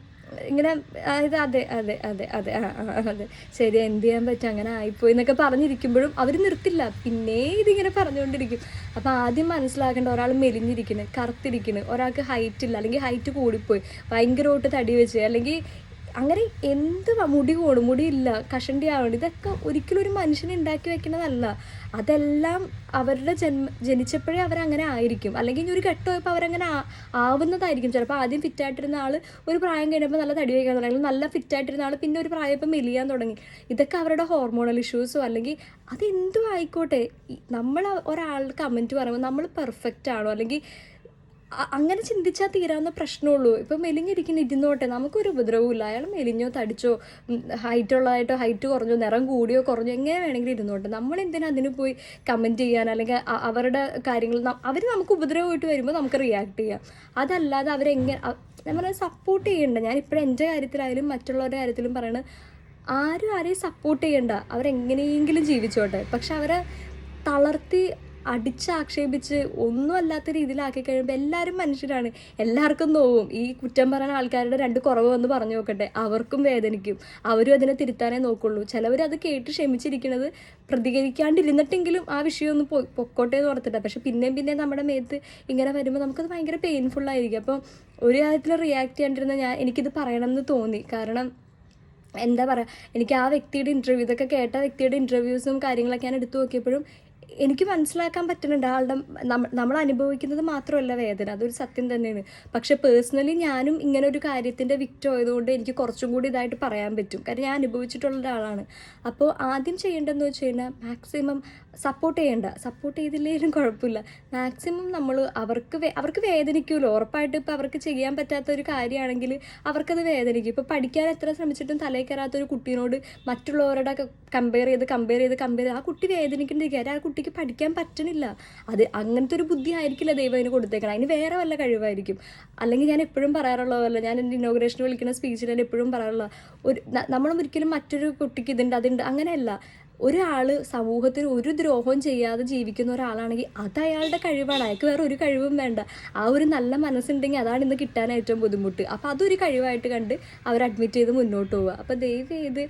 ഇങ്ങനെ അതായത് അതെ അതെ അതെ അതെ ആ അതെ. ശരി എന്ത് ചെയ്യാൻ പറ്റും? അങ്ങനെ ആയിപ്പോയി എന്നൊക്കെ പറഞ്ഞിരിക്കുമ്പോഴും അവർ നിർത്തില്ല. പിന്നെ ഇതിങ്ങനെ പറഞ്ഞുകൊണ്ടിരിക്കും. അപ്പോൾ ആദ്യം മനസ്സിലാക്കേണ്ട ഒരാൾ മെലിഞ്ഞിരിക്കുന്നത് കറുത്തിരിക്കുന്നത് ഒരാൾക്ക് ഹൈറ്റ് ഇല്ല. അല്ലെങ്കിൽ ഹൈറ്റ് കൂടിപ്പോയി. ഭയങ്കരമായിട്ട് തടി വെച്ച്. അല്ലെങ്കിൽ അങ്ങനെ എന്ത് മുടി കൂടും മുടിയില്ല കഷണ്ടി ആവണം ഇതൊക്കെ ഒരിക്കലും ഒരു മനുഷ്യനെ ഉണ്ടാക്കി വെക്കുന്നതല്ല അതെല്ലാം അവരുടെ ജന്മ ജനിച്ചപ്പോഴേ അവരങ്ങനെ ആയിരിക്കും. അല്ലെങ്കിൽ ഒരു ഘട്ടം പോയപ്പോൾ അവരങ്ങനെ ആവുന്നതായിരിക്കും. ചിലപ്പോൾ ആദ്യം ഫിറ്റായിട്ടിരുന്ന ആൾ ഒരു പ്രായം കഴിഞ്ഞപ്പോൾ നല്ല തടി വയ്ക്കാൻ തുടങ്ങി. നല്ല ഫിറ്റായിട്ടിരുന്ന ആൾ പിന്നെ ഒരു പ്രായം ഇപ്പം മെലിയാൻ തുടങ്ങി. ഇതൊക്കെ അവരുടെ ഹോർമോണൽ ഇഷ്യൂസോ അല്ലെങ്കിൽ അതെന്തും ആയിക്കോട്ടെ. നമ്മൾ ഒരാളുടെ കമന്റ് പറയുമ്പോൾ നമ്മൾ പെർഫെക്റ്റ് ആണോ? അല്ലെങ്കിൽ അങ്ങനെ ചിന്തിച്ചാൽ തീരാവുന്ന പ്രശ്നമുള്ളൂ. ഇപ്പം മെലിഞ്ഞിരിക്കുന്ന ഇരുന്നോട്ടെ നമുക്കൊരു ഉപദ്രവവും ഇല്ല അയാൾ മെലിഞ്ഞോ തടിച്ചോ ഹൈറ്റ് ഉള്ളതായിട്ടോ ഹൈറ്റ് കുറഞ്ഞോ നിറം കൂടിയോ കുറഞ്ഞോ എങ്ങനെ വേണമെങ്കിലും ഇരുന്നോട്ടെ. നമ്മൾ എന്തിനാ അതിന് പോയി കമന്റ് ചെയ്യാൻ അല്ലെങ്കിൽ അവരുടെ കാര്യങ്ങൾ അവർ നമുക്ക് ഉപദ്രവമായിട്ട് വരുമ്പോൾ നമുക്ക് റിയാക്ട് ചെയ്യാം. അതല്ലാതെ അവരെങ്ങനെ നമ്മളെ സപ്പോർട്ട് ചെയ്യണ്ട. ഞാൻ ഇപ്പോഴും എന്റെ കാര്യത്തിലായാലും മറ്റുള്ളവരുടെ കാര്യത്തിലും പറയണത് ആരും ആരെയും സപ്പോർട്ട് ചെയ്യണ്ട. അവരെങ്ങനെയെങ്കിലും ജീവിച്ചോട്ടെ. പക്ഷെ അവരെ തളർത്തി അടിച്ചാക്ഷേപിച്ച് ഒന്നും അല്ലാത്ത രീതിയിലാക്കി കഴിയുമ്പോൾ എല്ലാവരും മനുഷ്യരാണ്. എല്ലാവർക്കും നോവും. ഈ കുറ്റം പറയുന്ന ആൾക്കാരുടെ രണ്ട് കുറവ് വന്ന് പറഞ്ഞു നോക്കട്ടെ. അവർക്കും വേദനിക്കും. അവരും അതിനെ തിരുത്താനേ നോക്കുള്ളൂ. ചിലവർ അത് കേട്ട് ക്ഷമിച്ചിരിക്കുന്നത് പ്രതികരിക്കാണ്ടിരുന്നിട്ടെങ്കിലും ആ വിഷയം ഒന്ന് പൊക്കോട്ടെ എന്ന് ഓർത്തിട്ടാ. പക്ഷെ പിന്നെയും പിന്നെയും നമ്മുടെ മേത്ത് ഇങ്ങനെ വരുമ്പോൾ നമുക്കത് ഭയങ്കര പെയിൻഫുൾ ആയിരിക്കും. അപ്പോൾ ഒരു കാര്യത്തിൽ റിയാക്ട് ചെയ്യാണ്ടിരുന്ന ഞാൻ എനിക്കിത് പറയണം എന്ന് തോന്നി. കാരണം എന്താ പറയുക എനിക്ക് ആ വ്യക്തിയുടെ ഇന്റർവ്യൂ ഇതൊക്കെ കേട്ട വ്യക്തിയുടെ ഇന്റർവ്യൂസും കാര്യങ്ങളൊക്കെ ഞാൻ എടുത്തു നോക്കിയപ്പോഴും എനിക്ക് മനസ്സിലാക്കാൻ പറ്റുന്നുണ്ട്. ആളുടെ നമ്മൾ അനുഭവിക്കുന്നത് മാത്രമല്ല വേദന. അതൊരു സത്യം തന്നെയാണ്. പക്ഷെ പേഴ്സണലി ഞാനും ഇങ്ങനെ ഒരു കാര്യത്തിന്റെ വിക്റ്റം ആയതുകൊണ്ട് എനിക്ക് കുറച്ചും കൂടി ഇതായിട്ട് പറയാൻ പറ്റും. കാരണം ഞാൻ അനുഭവിച്ചിട്ടുള്ള ഒരാളാണ്. അപ്പോൾ ആദ്യം ചെയ്യേണ്ടതെന്ന് വെച്ച് കഴിഞ്ഞാൽ മാക്സിമം സപ്പോർട്ട് ചെയ്യണ്ട. സപ്പോർട്ട് ചെയ്തില്ലെങ്കിലും കുഴപ്പമില്ല. മാക്സിമം നമ്മൾ അവർക്ക് അവർക്ക് വേദനിക്കുമല്ലോ ഉറപ്പായിട്ട് ഇപ്പോൾ അവർക്ക് ചെയ്യാൻ പറ്റാത്ത ഒരു കാര്യമാണെങ്കിൽ അവർക്കത് വേദനിക്കും. ഇപ്പോൾ പഠിക്കാൻ എത്ര ശ്രമിച്ചിട്ടും തലയിൽ കയറാത്ത ഒരു കുട്ടീനോട് മറ്റുള്ളവരുടെ കമ്പയർ ചെയ്ത് കമ്പയർ ചെയ്ത് കമ്പയർ ചെയ്ത് ആ കുട്ടി വേദനിക്കേണ്ടിരിക്കുക ആ കുട്ടിക്ക് പഠിക്കാൻ പറ്റണില്ല. അത് അങ്ങനത്തെ ഒരു ബുദ്ധി ആയിരിക്കില്ല ദൈവം അതിന് കൊടുത്തേക്കണം. അതിന് വേറെ വല്ല കഴിവായിരിക്കും. അല്ലെങ്കിൽ ഞാൻ എപ്പോഴും പറയാറുള്ള പോലെ ഞാൻ എന്റെ ഇനോഗ്രേഷൻ വിളിക്കുന്ന സ്പീച്ചിൽ ഞാൻ എപ്പോഴും പറയാറുള്ള ഒരു നമ്മളൊരിക്കലും മറ്റൊരു കുട്ടിക്ക് ഇതുണ്ട് അതുണ്ട് അങ്ങനെയല്ല. ഒരാൾ സമൂഹത്തിന് ഒരു ദ്രോഹവും ചെയ്യാതെ ജീവിക്കുന്ന ഒരാളാണെങ്കിൽ അത് അയാളുടെ കഴിവാണ്. അയാൾക്ക് വേറെ ഒരു കഴിവും വേണ്ട. ആ ഒരു നല്ല മനസ്സുണ്ടെങ്കിൽ അതാണ് ഇന്ന് കിട്ടാൻ ഏറ്റവും ബുദ്ധിമുട്ട്. അപ്പോൾ അതൊരു കഴിവായിട്ട് കണ്ട് അവർ അഡ്മിറ്റ് ചെയ്ത് മുന്നോട്ട് പോവുക. അപ്പോൾ ദയവ് ചെയ്ത്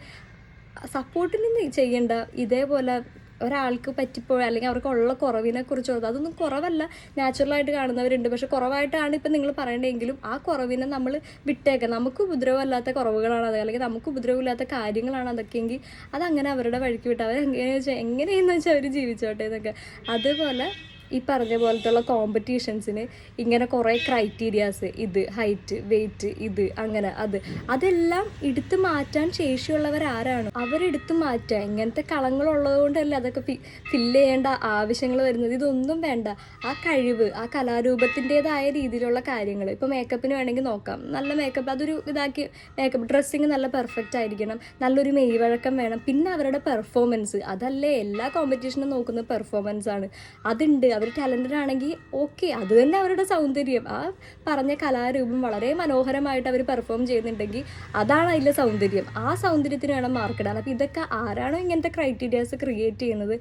സപ്പോർട്ടിന് ചെയ്യേണ്ട ഇതേപോലെ ഒരാൾക്ക് പറ്റിപ്പോയ അല്ലെങ്കിൽ അവർക്ക് ഉള്ള കുറവിനെ കുറിച്ച് ഓർത്ത് അതൊന്നും കുറവല്ല. നാച്ചുറലായിട്ട് കാണുന്നവരുണ്ട്. പക്ഷെ കുറവായിട്ടാണ് ഇപ്പം നിങ്ങൾ പറയണ്ടെങ്കിലും ആ കുറവിനെ നമ്മൾ വിട്ടേക്കാം. നമുക്ക് ഉപദ്രവമല്ലാത്ത കുറവുകളാണ് അത്. അല്ലെങ്കിൽ നമുക്ക് ഉപദ്രവമില്ലാത്ത കാര്യങ്ങളാണ് അതൊക്കെയെങ്കിൽ അതങ്ങനെ അവരുടെ വഴിക്ക് വിട്ട് അവർ എങ്ങനെയാണെന്ന് വെച്ചാൽ എങ്ങനെയെന്ന് വെച്ചാൽ അവർ ജീവിച്ചോട്ടെ എന്നൊക്കെ. അതുപോലെ ഈ പറഞ്ഞ പോലത്തുള്ള കോമ്പറ്റീഷൻസിന് ഇങ്ങനെ കുറേ ക്രൈറ്റീരിയാസ് ഇത് ഹൈറ്റ് വെയിറ്റ് ഇത് അങ്ങനെ അത്. അതെല്ലാം എടുത്തു മാറ്റാൻ ശേഷിയുള്ളവർ ആരാണ്? അവരെടുത്ത് മാറ്റുക ഇങ്ങനത്തെ കളങ്ങളുള്ളത് കൊണ്ടല്ലേ അതൊക്കെ ഫില്ല് ചെയ്യേണ്ട ആവശ്യങ്ങൾ വരുന്നത്. ഇതൊന്നും വേണ്ട. ആ കഴിവ് ആ കലാരൂപത്തിന്റെതായ രീതിയിലുള്ള കാര്യങ്ങൾ. ഇപ്പോൾ മേക്കപ്പിന് വേണമെങ്കിൽ നോക്കാം. നല്ല മേക്കപ്പ് അതൊരു ഇതാക്കി മേക്കപ്പ് ഡ്രസ്സിങ് നല്ല പെർഫെക്റ്റ് ആയിരിക്കണം. നല്ലൊരു മെയ് വഴക്കം വേണം. പിന്നെ അവരുടെ പെർഫോമൻസ് അതല്ലേ എല്ലാ കോമ്പറ്റീഷനും നോക്കുന്ന പെർഫോമൻസ് ആണ്. അതുണ്ട്. അവർ ടാലന്റഡ് ആണെങ്കിൽ ഓക്കെ അത് തന്നെ അവരുടെ സൗന്ദര്യം. ആ പറഞ്ഞ കലാരൂപം വളരെ മനോഹരമായിട്ട് അവർ പെർഫോം ചെയ്യുന്നുണ്ടെങ്കിൽ അതാണ് അതിലെ സൗന്ദര്യം. ആ സൗന്ദര്യത്തിന് വേണം മാർക്കിടാൻ അപ്പോൾ ഇതൊക്കെ ആരാണോ ഇങ്ങനത്തെ ക്രൈറ്റീരിയാസ് ക്രിയേറ്റ് ചെയ്യുന്നത്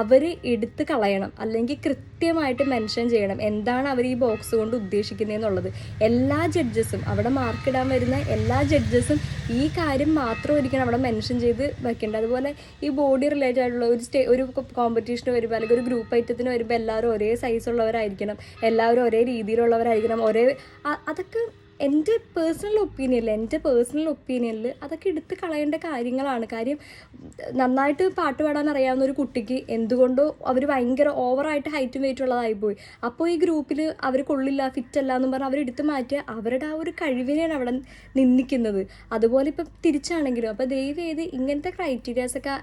അവർ എടുത്ത് കളയണം. അല്ലെങ്കിൽ കൃത്യമായിട്ട് മെൻഷൻ ചെയ്യണം. എന്താണ് അവർ ഈ ബോക്സ് കൊണ്ട് ഉദ്ദേശിക്കുന്നത് എന്നുള്ളത്. എല്ലാ ജഡ്ജസും അവിടെ മാർക്കിടാൻ വരുന്ന എല്ലാ ജഡ്ജസും ഈ കാര്യം മാത്രം ഇരിക്കണം അവിടെ മെൻഷൻ ചെയ്ത് വെക്കേണ്ടത്. അതുപോലെ ഈ ബോഡി റിലേറ്റഡ് ആയിട്ടുള്ള ഒരു സ്റ്റേ ഒരു കോമ്പറ്റീഷന് വരുമ്പോൾ അല്ലെങ്കിൽ ഒരു ഗ്രൂപ്പ് ഐറ്റത്തിന് വരുമ്പോൾ എല്ലാവരും ഒരേ സൈസുള്ളവരായിരിക്കണം എല്ലാവരും ഒരേ രീതിയിലുള്ളവരായിരിക്കണം ഒരേ അതൊക്കെ എന്റെ പേഴ്സണൽ ഒപ്പീനിയനിൽ എന്റെ പേഴ്സണൽ ഒപ്പീനിയനിൽ അതൊക്കെ എടുത്ത് കളയേണ്ട കാര്യങ്ങളാണ്. കാര്യം നന്നായിട്ട് പാട്ട് പാടാൻ അറിയാവുന്ന ഒരു കുട്ടിക്ക് എന്തുകൊണ്ടോ അവർ ഭയങ്കര ഓവറായിട്ട് ഹൈറ്റും വെയിറ്റും ഉള്ളതായിപ്പോയി അപ്പോൾ ഈ ഗ്രൂപ്പിൽ അവർ കൊള്ളില്ല ഫിറ്റ് അല്ല എന്നും പറഞ്ഞ് അവരെടുത്ത് മാറ്റിയ അവരുടെ ആ ഒരു കഴിവിനെയാണ് അവിടെ നിന്നിക്കുന്നത് അതുപോലെ ഇപ്പം തിരിച്ചാണെങ്കിലും അപ്പോൾ ദയവ് ചെയ്ത് ഇങ്ങനത്തെ ക്രൈറ്റീരിയാസൊക്കെ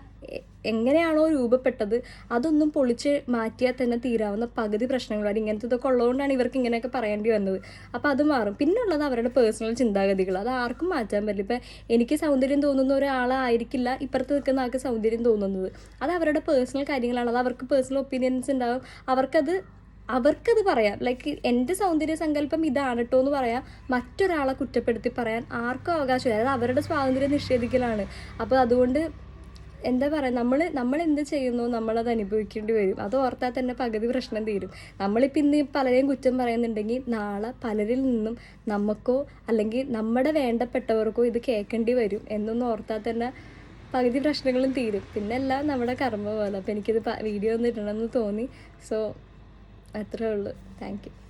എങ്ങനെയാണോ രൂപപ്പെട്ടത് അതൊന്നും പൊളിച്ച് മാറ്റിയാൽ തന്നെ തീരാവുന്ന പകുതി പ്രശ്നങ്ങളാണ്. ഇങ്ങനത്തെ ഇതൊക്കെ ഉള്ളതുകൊണ്ടാണ് ഇവർക്ക് ഇങ്ങനെയൊക്കെ പറയേണ്ടി വന്നത്. അപ്പോൾ അത് മാറും. പിന്നെ ഉള്ളത് അവരുടെ പേഴ്സണൽ ചിന്താഗതികൾ. അത് ആർക്കും മാറ്റാൻ പറ്റില്ല. ഇപ്പം എനിക്ക് സൗന്ദര്യം തോന്നുന്ന ഒരാളായിരിക്കില്ല. ഇപ്പുറത്ത് നിൽക്കുന്ന ആൾക്ക് സൗന്ദര്യം തോന്നുന്നത്. അത് അവരുടെ പേഴ്സണൽ കാര്യങ്ങളാണ്. അത് അവർക്ക് പേഴ്സണൽ ഒപ്പീനിയൻസ് ഉണ്ടാകും അവർക്കത് അവർക്കത് പറയാം. ലൈക്ക് എന്റെ സൗന്ദര്യ സങ്കല്പം ഇതാണ് കേട്ടോ എന്ന് പറയാം. മറ്റൊരാളെ കുറ്റപ്പെടുത്തി പറയാൻ ആർക്കും അവകാശമില്ല. അതായത് അവരുടെ സ്വാതന്ത്ര്യം നിഷേധിക്കലാണ്. അപ്പോൾ അതുകൊണ്ട് എന്താ പറയുക നമ്മൾ നമ്മൾ എന്ത് ചെയ്യുന്നു നമ്മളത് അനുഭവിക്കേണ്ടി വരും. അത് ഓർത്താൽ തന്നെ പകുതി പ്രശ്നം തീരും. നമ്മളിപ്പോൾ ഇന്ന് പലരെയും കുറ്റം പറയുന്നുണ്ടെങ്കിൽ നാളെ പലരിൽ നിന്നും നമുക്കോ അല്ലെങ്കിൽ നമ്മുടെ വേണ്ടപ്പെട്ടവർക്കോ ഇത് കേൾക്കേണ്ടി വരും എന്നൊന്ന് ഓർത്താൽ തന്നെ പകുതി പ്രശ്നങ്ങളും തീരും. പിന്നെ എല്ലാം നമ്മുടെ കർമ്മ പോലെ അപ്പോൾ എനിക്കിത് വീഡിയോ ഒന്ന് ഇടണമെന്ന് തോന്നി. സോ അത്രേ ഉള്ളൂ. Thank you.